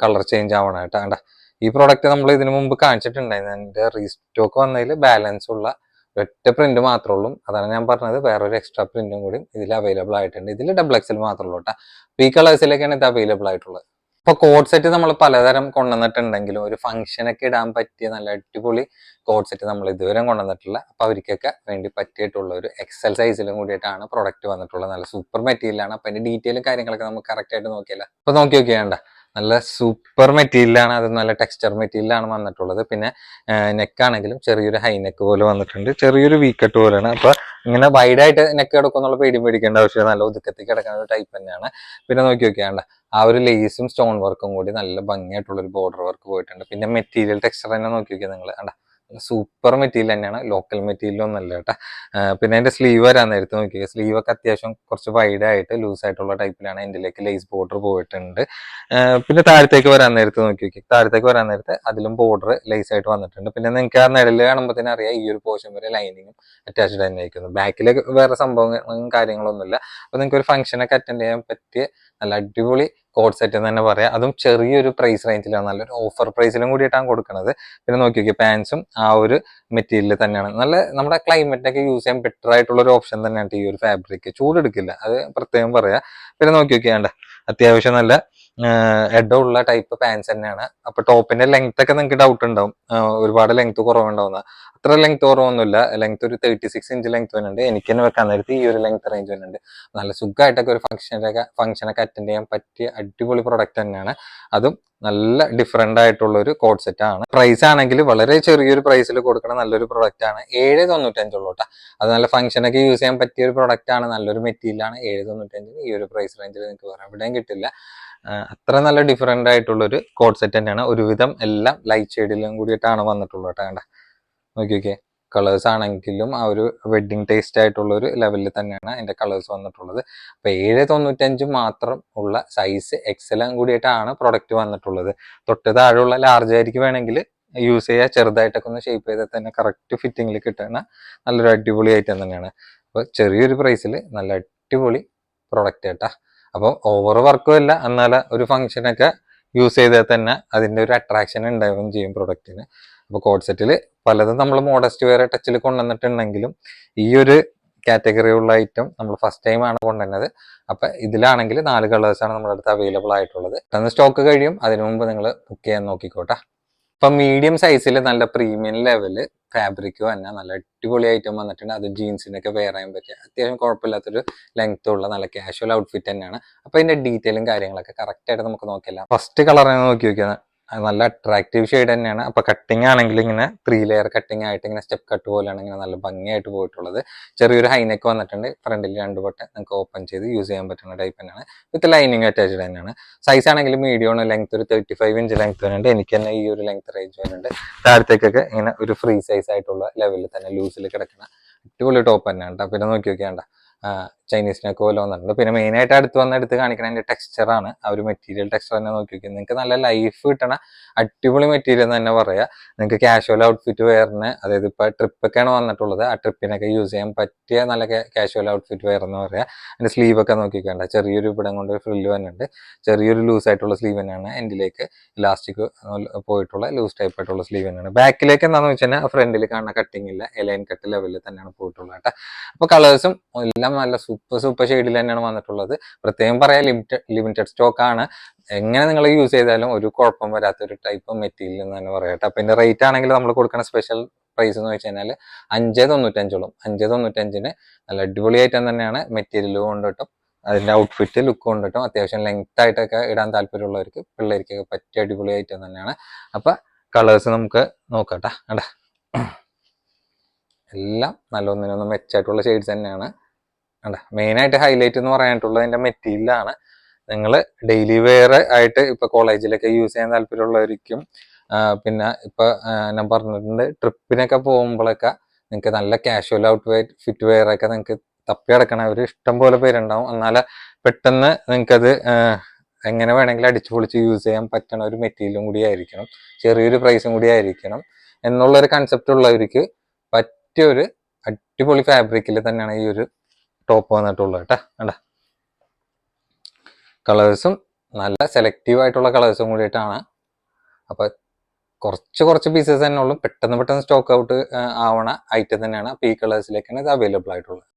കളർ ചേഞ്ച് ആവണം കേട്ടോ ഈ പ്രോഡക്റ്റ് നമ്മൾ ഇതിനു മുമ്പ് കാണിച്ചിട്ടുണ്ടായിരുന്നു. എന്റെ റീസ്റ്റോക്ക് വന്നതിൽ ബാലൻസ് ഉള്ള ഒറ്റ പ്രിന്റ് മാത്രമേ ഉള്ളൂ. അതാണ് ഞാൻ പറഞ്ഞത്. വേറൊരു എക്സ്ട്രാ പ്രിന്റും കൂടി ഇതിൽ അവൈലബിൾ ആയിട്ടുണ്ട്. ഇതിൽ ഡബിൾ എക്സൽ മാത്രമേ ഉള്ളൂ കേട്ടോ പി കളേഴ്സിലേക്കാണ് ഇത് അവൈലബിൾ ആയിട്ടുള്ളത്. ഇപ്പൊ കോഡ് സെറ്റ് നമ്മൾ പലതരം കൊണ്ടുവന്നിട്ടുണ്ടെങ്കിലും ഒരു ഫംഗ്ഷനൊക്കെ ഇടാൻ പറ്റിയ നല്ല അടിപൊളി കോഡ് സെറ്റ് നമ്മൾ ഇതുവരെ കൊണ്ടുവന്നിട്ടില്ല. അപ്പൊ അവർക്കൊക്കെ വേണ്ടി പറ്റിയിട്ടുള്ള ഒരു എക്സൽ സൈസിലും കൂടിയിട്ടാണ് പ്രൊഡക്റ്റ് വന്നിട്ടുള്ളത്. നല്ല സൂപ്പർ മെറ്റീരിയലാണ് അപ്പൊ അതിന്റെ ഡീറ്റെയിലും കാര്യങ്ങളൊക്കെ നമുക്ക് കറക്റ്റ് ആയിട്ട് നോക്കിയല്ല അപ്പൊ നോക്കി നോക്കിയാണ്ട നല്ല സൂപ്പർ മെറ്റീരിയലാണ് അത് നല്ല ടെക്സ്ചർ മെറ്റീരിയലാണ് വന്നിട്ടുള്ളത്. പിന്നെ നെക്ക് ആണെങ്കിലും ചെറിയൊരു ഹൈ നെക്ക് പോലെ വന്നിട്ടുണ്ട്. ചെറിയൊരു വീക്കട്ട് പോലെയാണ്. അപ്പൊ ഇങ്ങനെ വൈഡായിട്ട് നെക്ക് കിടക്കുന്നുള്ള പേടി പേടിക്കേണ്ട ആവശ്യമില്ല. നല്ല ഒതുക്കത്തിൽ കിടക്കുന്ന ഒരു ടൈപ്പ് തന്നെയാണ്. പിന്നെ നോക്കി നോക്കിയാണ്ട ആ ഒരു ലേസും സ്റ്റോൺ വർക്കും കൂടി നല്ല ഭംഗിയായിട്ടുള്ള ഒരു ബോർഡർ വർക്ക് പോയിട്ടുണ്ട്. പിന്നെ മെറ്റീരിയൽ ടെക്സ്ചർ തന്നെ നോക്കി നോക്കിയാൽ നിങ്ങൾ കണ്ട? സൂപ്പർ മെറ്റീരിയൽ തന്നെയാണ്. ലോക്കൽ മെറ്റീരിയൽ ഒന്നല്ല കേട്ടോ. പിന്നെ അതിന്റെ സ്ലീവ് വരാൻ നേരത്ത് സ്ലീവ് ഒക്കെ അത്യാവശ്യം കുറച്ച് വൈഡ് ആയിട്ട് ലൂസ് ആയിട്ടുള്ള ടൈപ്പിലാണ് എന്റിലേക്ക് ലേസ് ബോർഡർ പോയിട്ടുണ്ട്. പിന്നെ താഴത്തേക്ക് വരാൻ നേരത്ത് നോക്കി നോക്കി താഴത്തേക്ക് വരാൻ നേരത്ത് അതിലും ബോർഡർ ലേസ് ആയിട്ട് വന്നിട്ടുണ്ട്. പിന്നെ നിങ്ങൾക്ക് ആ നിഴൽ കാണുമ്പോൾ തന്നെ അറിയാം ഈ ഒരു പോർഷൻ വരെ ലൈനിങ്ങും അറ്റാച്ച്ഡ് തന്നെ ആയിരിക്കുന്നു. ബാക്കിൽ വേറെ സംഭവങ്ങളും കാര്യങ്ങളൊന്നുമില്ല. അപ്പൊ നിങ്ങൾക്ക് ഒരു ഫംഗ്ഷനൊക്കെ അറ്റൻഡ് ചെയ്യാൻ പറ്റിയ നല്ല അടിപൊളി കോഡ് സെറ്റ് എന്ന് തന്നെ പറയാം. അതും ചെറിയൊരു പ്രൈസ് റേഞ്ചിലാണ് നല്ലൊരു ഓഫർ പ്രൈസിലും കൂടിയിട്ടാണ് കൊടുക്കുന്നത് പിന്നെ നോക്കി നോക്കി പാൻസും ആ ഒരു മെറ്റീരിയൽ തന്നെയാണ്. നല്ല നമ്മുടെ ക്ലൈമറ്റിനൊക്കെ യൂസ് ചെയ്യാൻ ബെറ്റർ ആയിട്ടുള്ള ഒരു ഓപ്ഷൻ തന്നെയാണ് ഈ ഒരു ഫാബ്രിക് ചൂടെടുക്കില്ല. അത് പ്രത്യേകം പറയാം. പിന്നെ നോക്കി നോക്കിയാണ്ട അത്യാവശ്യം നല്ല ഉള്ള ടൈപ്പ് പാൻസ് തന്നെയാണ്. അപ്പൊ ടോപ്പിന്റെ ലെങ്ത് ഒക്കെ നിങ്ങൾക്ക് ഡൗട്ട് ഉണ്ടാവും. ഒരുപാട് ലെങ്ത് കുറവുണ്ടാവുന്ന. അത്ര ലെങ്ത് കുറവൊന്നുമില്ല. ലെങ്ത് ഒരു തേർട്ടി സിക്സ് ഇഞ്ച് ലെങ്ത് വരുന്നുണ്ട്. എനിക്ക് തന്നെ വെക്കാൻ നേരത്തെ ഈ ഒരു ലെങ്ത് റേഞ്ച് വരുന്നുണ്ട്. നല്ല സുഖമായിട്ടൊക്കെ ഒരു ഫംഗ്ഷനൊക്കെ ഫംഗ്ഷനൊക്കെ അറ്റൻഡ് ചെയ്യാൻ പറ്റിയ അടിപൊളി പ്രൊഡക്റ്റ് തന്നെയാണ്. അതും നല്ല ഡിഫറെന്റ് ആയിട്ടുള്ള ഒരു കോഡ് സെറ്റ് ആണ്. പ്രൈസ് ആണെങ്കിൽ വളരെ ചെറിയൊരു പ്രൈസിൽ കൊടുക്കുന്ന നല്ലൊരു പ്രൊഡക്റ്റ് ആണ്. ഏഴ് തൊണ്ണൂറ്റഞ്ചുള്ളൂ അത് നല്ല ഫംഗ്ഷൻ ഒക്കെ യൂസ് ചെയ്യാൻ പറ്റിയ ഒരു പ്രൊഡക്റ്റ് ആണ്. നല്ലൊരു മെറ്റീരിയലാണ് ഏഴ് തൊണ്ണൂറ്റഞ്ചിന് ഈ ഒരു പ്രൈസ് റേഞ്ചിൽ നിങ്ങൾക്ക് വേറെ എവിടെയും കിട്ടില്ല. അത്ര നല്ല ഡിഫറെന്റ് ആയിട്ടുള്ളൊരു കോഡ് സെറ്റ് തന്നെയാണ്. ഒരുവിധം എല്ലാം ലൈറ്റ് ഷെയ്ഡിലും കൂടിയിട്ടാണ് വന്നിട്ടുള്ളത് കേട്ടോ കണ്ട. നോക്കി നോക്കിയേ. കളേഴ്സ് ആണെങ്കിലും ആ ഒരു വെഡ്ഡിങ് ടേസ്റ്റ് ആയിട്ടുള്ള ഒരു ലെവലിൽ തന്നെയാണ് അതിന്റെ കളേഴ്സ് വന്നിട്ടുള്ളത്. അപ്പോൾ ഏഴ് തൊണ്ണൂറ്റഞ്ച് മാത്രം ഉള്ള സൈസ് എക്സലും കൂടിയിട്ടാണ് പ്രൊഡക്റ്റ് വന്നിട്ടുള്ളത്. തൊട്ട് താഴെയുള്ള ലാർജ് ആയിരിക്കും വേണമെങ്കിൽ യൂസ് ചെയ്യുക ചെറുതായിട്ടൊക്കെ ഒന്ന് ഷേപ്പ് ചെയ്താൽ തന്നെ കറക്റ്റ് ഫിറ്റിങ്ങിൽ കിട്ടുന്ന നല്ലൊരു അടിപൊളി ഐറ്റം തന്നെയാണ്. അപ്പോൾ ചെറിയൊരു പ്രൈസിൽ നല്ല അടിപൊളി പ്രൊഡക്റ്റ് കേട്ടാ. അപ്പോൾ ഓവർ വർക്കും ഇല്ല. എന്നാൽ ഒരു ഫംഗ്ഷനൊക്കെ യൂസ് ചെയ്താൽ തന്നെ അതിന്റെ ഒരു അട്രാക്ഷൻ ഉണ്ടാവുകയും ചെയ്യും പ്രൊഡക്റ്റിന് അപ്പോൾ കോഡ് സെറ്റിൽ പലതും നമ്മൾ മോഡസ്റ്റ് വേറെ ടച്ചിൽ കൊണ്ടുവന്നിട്ടുണ്ടെങ്കിലും ഈ ഒരു കാറ്റഗറി ഉള്ള ഐറ്റം നമ്മൾ ഫസ്റ്റ് ടൈം ആണ് കൊണ്ടുവന്നത് അപ്പൊ ഇതിലാണെങ്കിൽ നാല് കളേഴ്സാണ് നമ്മുടെ അടുത്ത് അവൈലബിൾ ആയിട്ടുള്ളത്. പെട്ടെന്ന് സ്റ്റോക്ക് കഴിയും. അതിനു മുമ്പ് നിങ്ങൾ ബുക്ക് ചെയ്യാൻ നോക്കിക്കോട്ടെ. ഇപ്പൊ മീഡിയം സൈസിൽ നല്ല പ്രീമിയം ലെവൽ ഫാബ്രിക് തന്നെ നല്ല അടിപൊളി ഐറ്റം വന്നിട്ടുണ്ട്. അത് ജീൻസിനൊക്കെ വെയർ ചെയ്യാൻ പറ്റിയ അത്യാവശ്യം കുഴപ്പമില്ലാത്തൊരു ലെങ്ത് ഉള്ള നല്ല കാഷ്വൽ ഔട്ട്ഫിറ്റ് തന്നെയാണ്. അപ്പൊ ഇതിന്റെ ഡീറ്റെയിലും കാര്യങ്ങളൊക്കെ കറക്റ്റ് ആയിട്ട് നമുക്ക് നോക്കിയല്ല. ഫസ്റ്റ് കളർ നോക്കി നോക്കിയാൽ അത് നല്ല അട്രാക്റ്റീവ് ഷെയ്ഡ് തന്നെയാണ്. അപ്പൊ കട്ടിങ് ആണെങ്കിൽ ഇങ്ങനെ ത്രീ ലെയർ കട്ടിങ് ആയിട്ട് ഇങ്ങനെ സ്റ്റെപ്പ് കട്ട് പോലെയാണ് ഇങ്ങനെ നല്ല ഭംഗിയായിട്ട് പോയിട്ടുള്ളത്. ചെറിയൊരു ഹൈനെക്ക് വന്നിട്ടുണ്ട്. ഫ്രണ്ടിൽ രണ്ട് ബട്ടൺ നിങ്ങൾക്ക് ഓപ്പൺ ചെയ്ത് യൂസ് ചെയ്യാൻ പറ്റുന്ന ടൈപ്പ് തന്നെയാണ്. വിത്ത് ലൈനിങ് അറ്റാച്ച്ഡ് തന്നെയാണ്. സൈസ് ആണെങ്കിൽ മീഡിയം ആണ്. ലെങ്ത് ഒരു തേർട്ടി ഫൈവ് ഇഞ്ച് ലെങ്ത് വരുന്നുണ്ട്. എനിക്ക് തന്നെ ഈ ഒരു ലെങ്ത് റേഞ്ച് വരുന്നുണ്ട്. താഴത്തേക്കൊക്കെ ഇങ്ങനെ ഒരു ഫ്രീ സൈസ് ആയിട്ടുള്ള ലെവലിൽ തന്നെ ലൂസിൽ കിടക്കുന്ന അടിപൊളി ടോപ്പ് തന്നെയാണ്. പിന്നെ നോക്കി നോക്കിയാണ്ട. ചൈനീസ് നെക്ക് പോലെ വന്നിട്ടുണ്ട് പിന്നെ മെയിൻ ആയിട്ട് അടുത്ത് വന്ന എടുത്ത് കാണിക്കണ അതിന്റെ ടെക്സ്ചർ ആണ്. ആ ഒരു മെറ്റീരിയൽ ടെക്സ്ചർ തന്നെ നോക്കി നോക്കി നിങ്ങൾക്ക് നല്ല ലൈഫ് കിട്ടണ അടിപൊളി മെറ്റീരിയൽ എന്ന് തന്നെ പറയാം. നിങ്ങൾക്ക് കാഷ്വൽ ഔട്ട്ഫിറ്റ് വെയറിന് അതായത് ഇപ്പൊ ട്രിപ്പ് ഒക്കെയാണ് വന്നിട്ടുള്ളത്. ആ ട്രിപ്പിനൊക്കെ യൂസ് ചെയ്യാൻ പറ്റിയ നല്ല കാഷ്വൽ ഔട്ട്ഫിറ്റ് വെയർ എന്ന് പറയാം. സ്ലീവ് ഒക്കെ നോക്കിക്കേണ്ട ചെറിയൊരു ഇവിടം കൊണ്ട് ഫ്രില്ല് വന്നിട്ടുണ്ട്. ചെറിയൊരു ലൂസ് ആയിട്ടുള്ള സ്ലീവ് തന്നെയാണ്. എൻഡിലേക്ക് ഇലാസ്റ്റിക് പോയിട്ടുള്ള ലൂസ് ടൈപ്പ് ആയിട്ടുള്ള സ്ലീവ് തന്നെയാണ്. ബാക്കിലേക്ക് എന്താണെന്ന് വെച്ചാൽ ഫ്രണ്ടിൽ കാണുന്ന കട്ടിങ് ഇല്ല. എലൈൻ കട്ട് ലെവലിൽ തന്നെയാണ് പോയിട്ടുള്ളത് കേട്ടോ. അപ്പൊ കളേഴ്സും എല്ലാം നല്ല സൂപ്പർ സൂപ്പർ ഷെയ്ഡിൽ തന്നെയാണ് വന്നിട്ടുള്ളത്. പ്രത്യേകം പറയാം ലിമിറ്റഡ് ലിമിറ്റഡ് സ്റ്റോക്ക് ആണ്. എങ്ങനെ നിങ്ങൾ യൂസ് ചെയ്താലും ഒരു കുഴപ്പം വരാത്ത ഒരു ടൈപ്പ് മെറ്റീരിയൽ എന്ന് തന്നെ പറയാം അപ്പൊ ഇതിന്റെ റേറ്റ് ആണെങ്കിൽ നമ്മൾ കൊടുക്കുന്ന സ്പെഷ്യൽ പ്രൈസ് എന്ന് വെച്ച് കഴിഞ്ഞാൽ അഞ്ച് തൊണ്ണൂറ്റഞ്ചോളം. അഞ്ച് തൊണ്ണൂറ്റഞ്ചിന് നല്ല അടിപൊളി ഐറ്റം തന്നെയാണ് മെറ്റീരിയൽ കൊണ്ടിട്ടും അതിന്റെ ഔട്ട്ഫിറ്റ് ലുക്ക് കൊണ്ടിട്ടും അത്യാവശ്യം ലെങ്ത് ആയിട്ടൊക്കെ ഇടാൻ താല്പര്യമുള്ളവർക്ക് പിള്ളേർക്കൊക്കെ പറ്റിയ അടിപൊളി ഐറ്റം തന്നെയാണ്. അപ്പൊ കളേഴ്സ് നമുക്ക് നോക്കാം കേട്ടാ. എല്ലാം നല്ല ഒന്നിനൊന്നും മെച്ചായിട്ടുള്ള ഷെയ്ഡ്സ് തന്നെയാണ്. അട മെയിനായിട്ട് ഹൈലൈറ്റ് എന്ന് പറയാനായിട്ടുള്ളത് അതിന്റെ മെറ്റീരിയലാണ് നിങ്ങൾ ഡെയിലി വെയർ ആയിട്ട് ഇപ്പൊ കോളേജിലൊക്കെ യൂസ് ചെയ്യാൻ താല്പര്യമുള്ളവർക്കും പിന്നെ ഇപ്പൊ ഞാൻ പറഞ്ഞിട്ടുണ്ട് ട്രിപ്പിനൊക്കെ പോകുമ്പോഴൊക്കെ നിങ്ങൾക്ക് നല്ല casual out wear fit wear ഒക്കെ നിങ്ങൾക്ക് തപ്പി അടക്കണ ഒരു ഇഷ്ടം പോലെ പേരുണ്ടാവും. എന്നാൽ പെട്ടെന്ന് നിങ്ങൾക്കത് എങ്ങനെ വേണമെങ്കിലും അടിച്ചു പൊളിച്ച് യൂസ് ചെയ്യാൻ പറ്റണ ഒരു മെറ്റീരിയലും കൂടി ആയിരിക്കണം. ചെറിയൊരു പ്രൈസും കൂടി ആയിരിക്കണം. എന്നുള്ളൊരു കൺസെപ്റ്റ് ഉള്ളവർക്ക് പറ്റിയൊരു അടിപൊളി ഫാബ്രിക്കിൽ തന്നെയാണ് ഈ ഒരു ടോപ്പ് വന്നിട്ടുള്ളൂ കേട്ടോ. കണ്ട? കളേഴ്സും നല്ല സെലക്റ്റീവ് ആയിട്ടുള്ള കളേഴ്സും കൂടിയിട്ടാണ്. അപ്പൊ കുറച്ച് കുറച്ച് പീസസ് തന്നെ ഉള്ളൂ. പെട്ടെന്ന് പെട്ടെന്ന് സ്റ്റോക്ക് ഔട്ട് ആവണ ഐറ്റം തന്നെയാണ്. അപ്പൊ ഈ കളേഴ്സിലേക്കാണ് ഇത് അവൈലബിൾ ആയിട്ടുള്ളത്.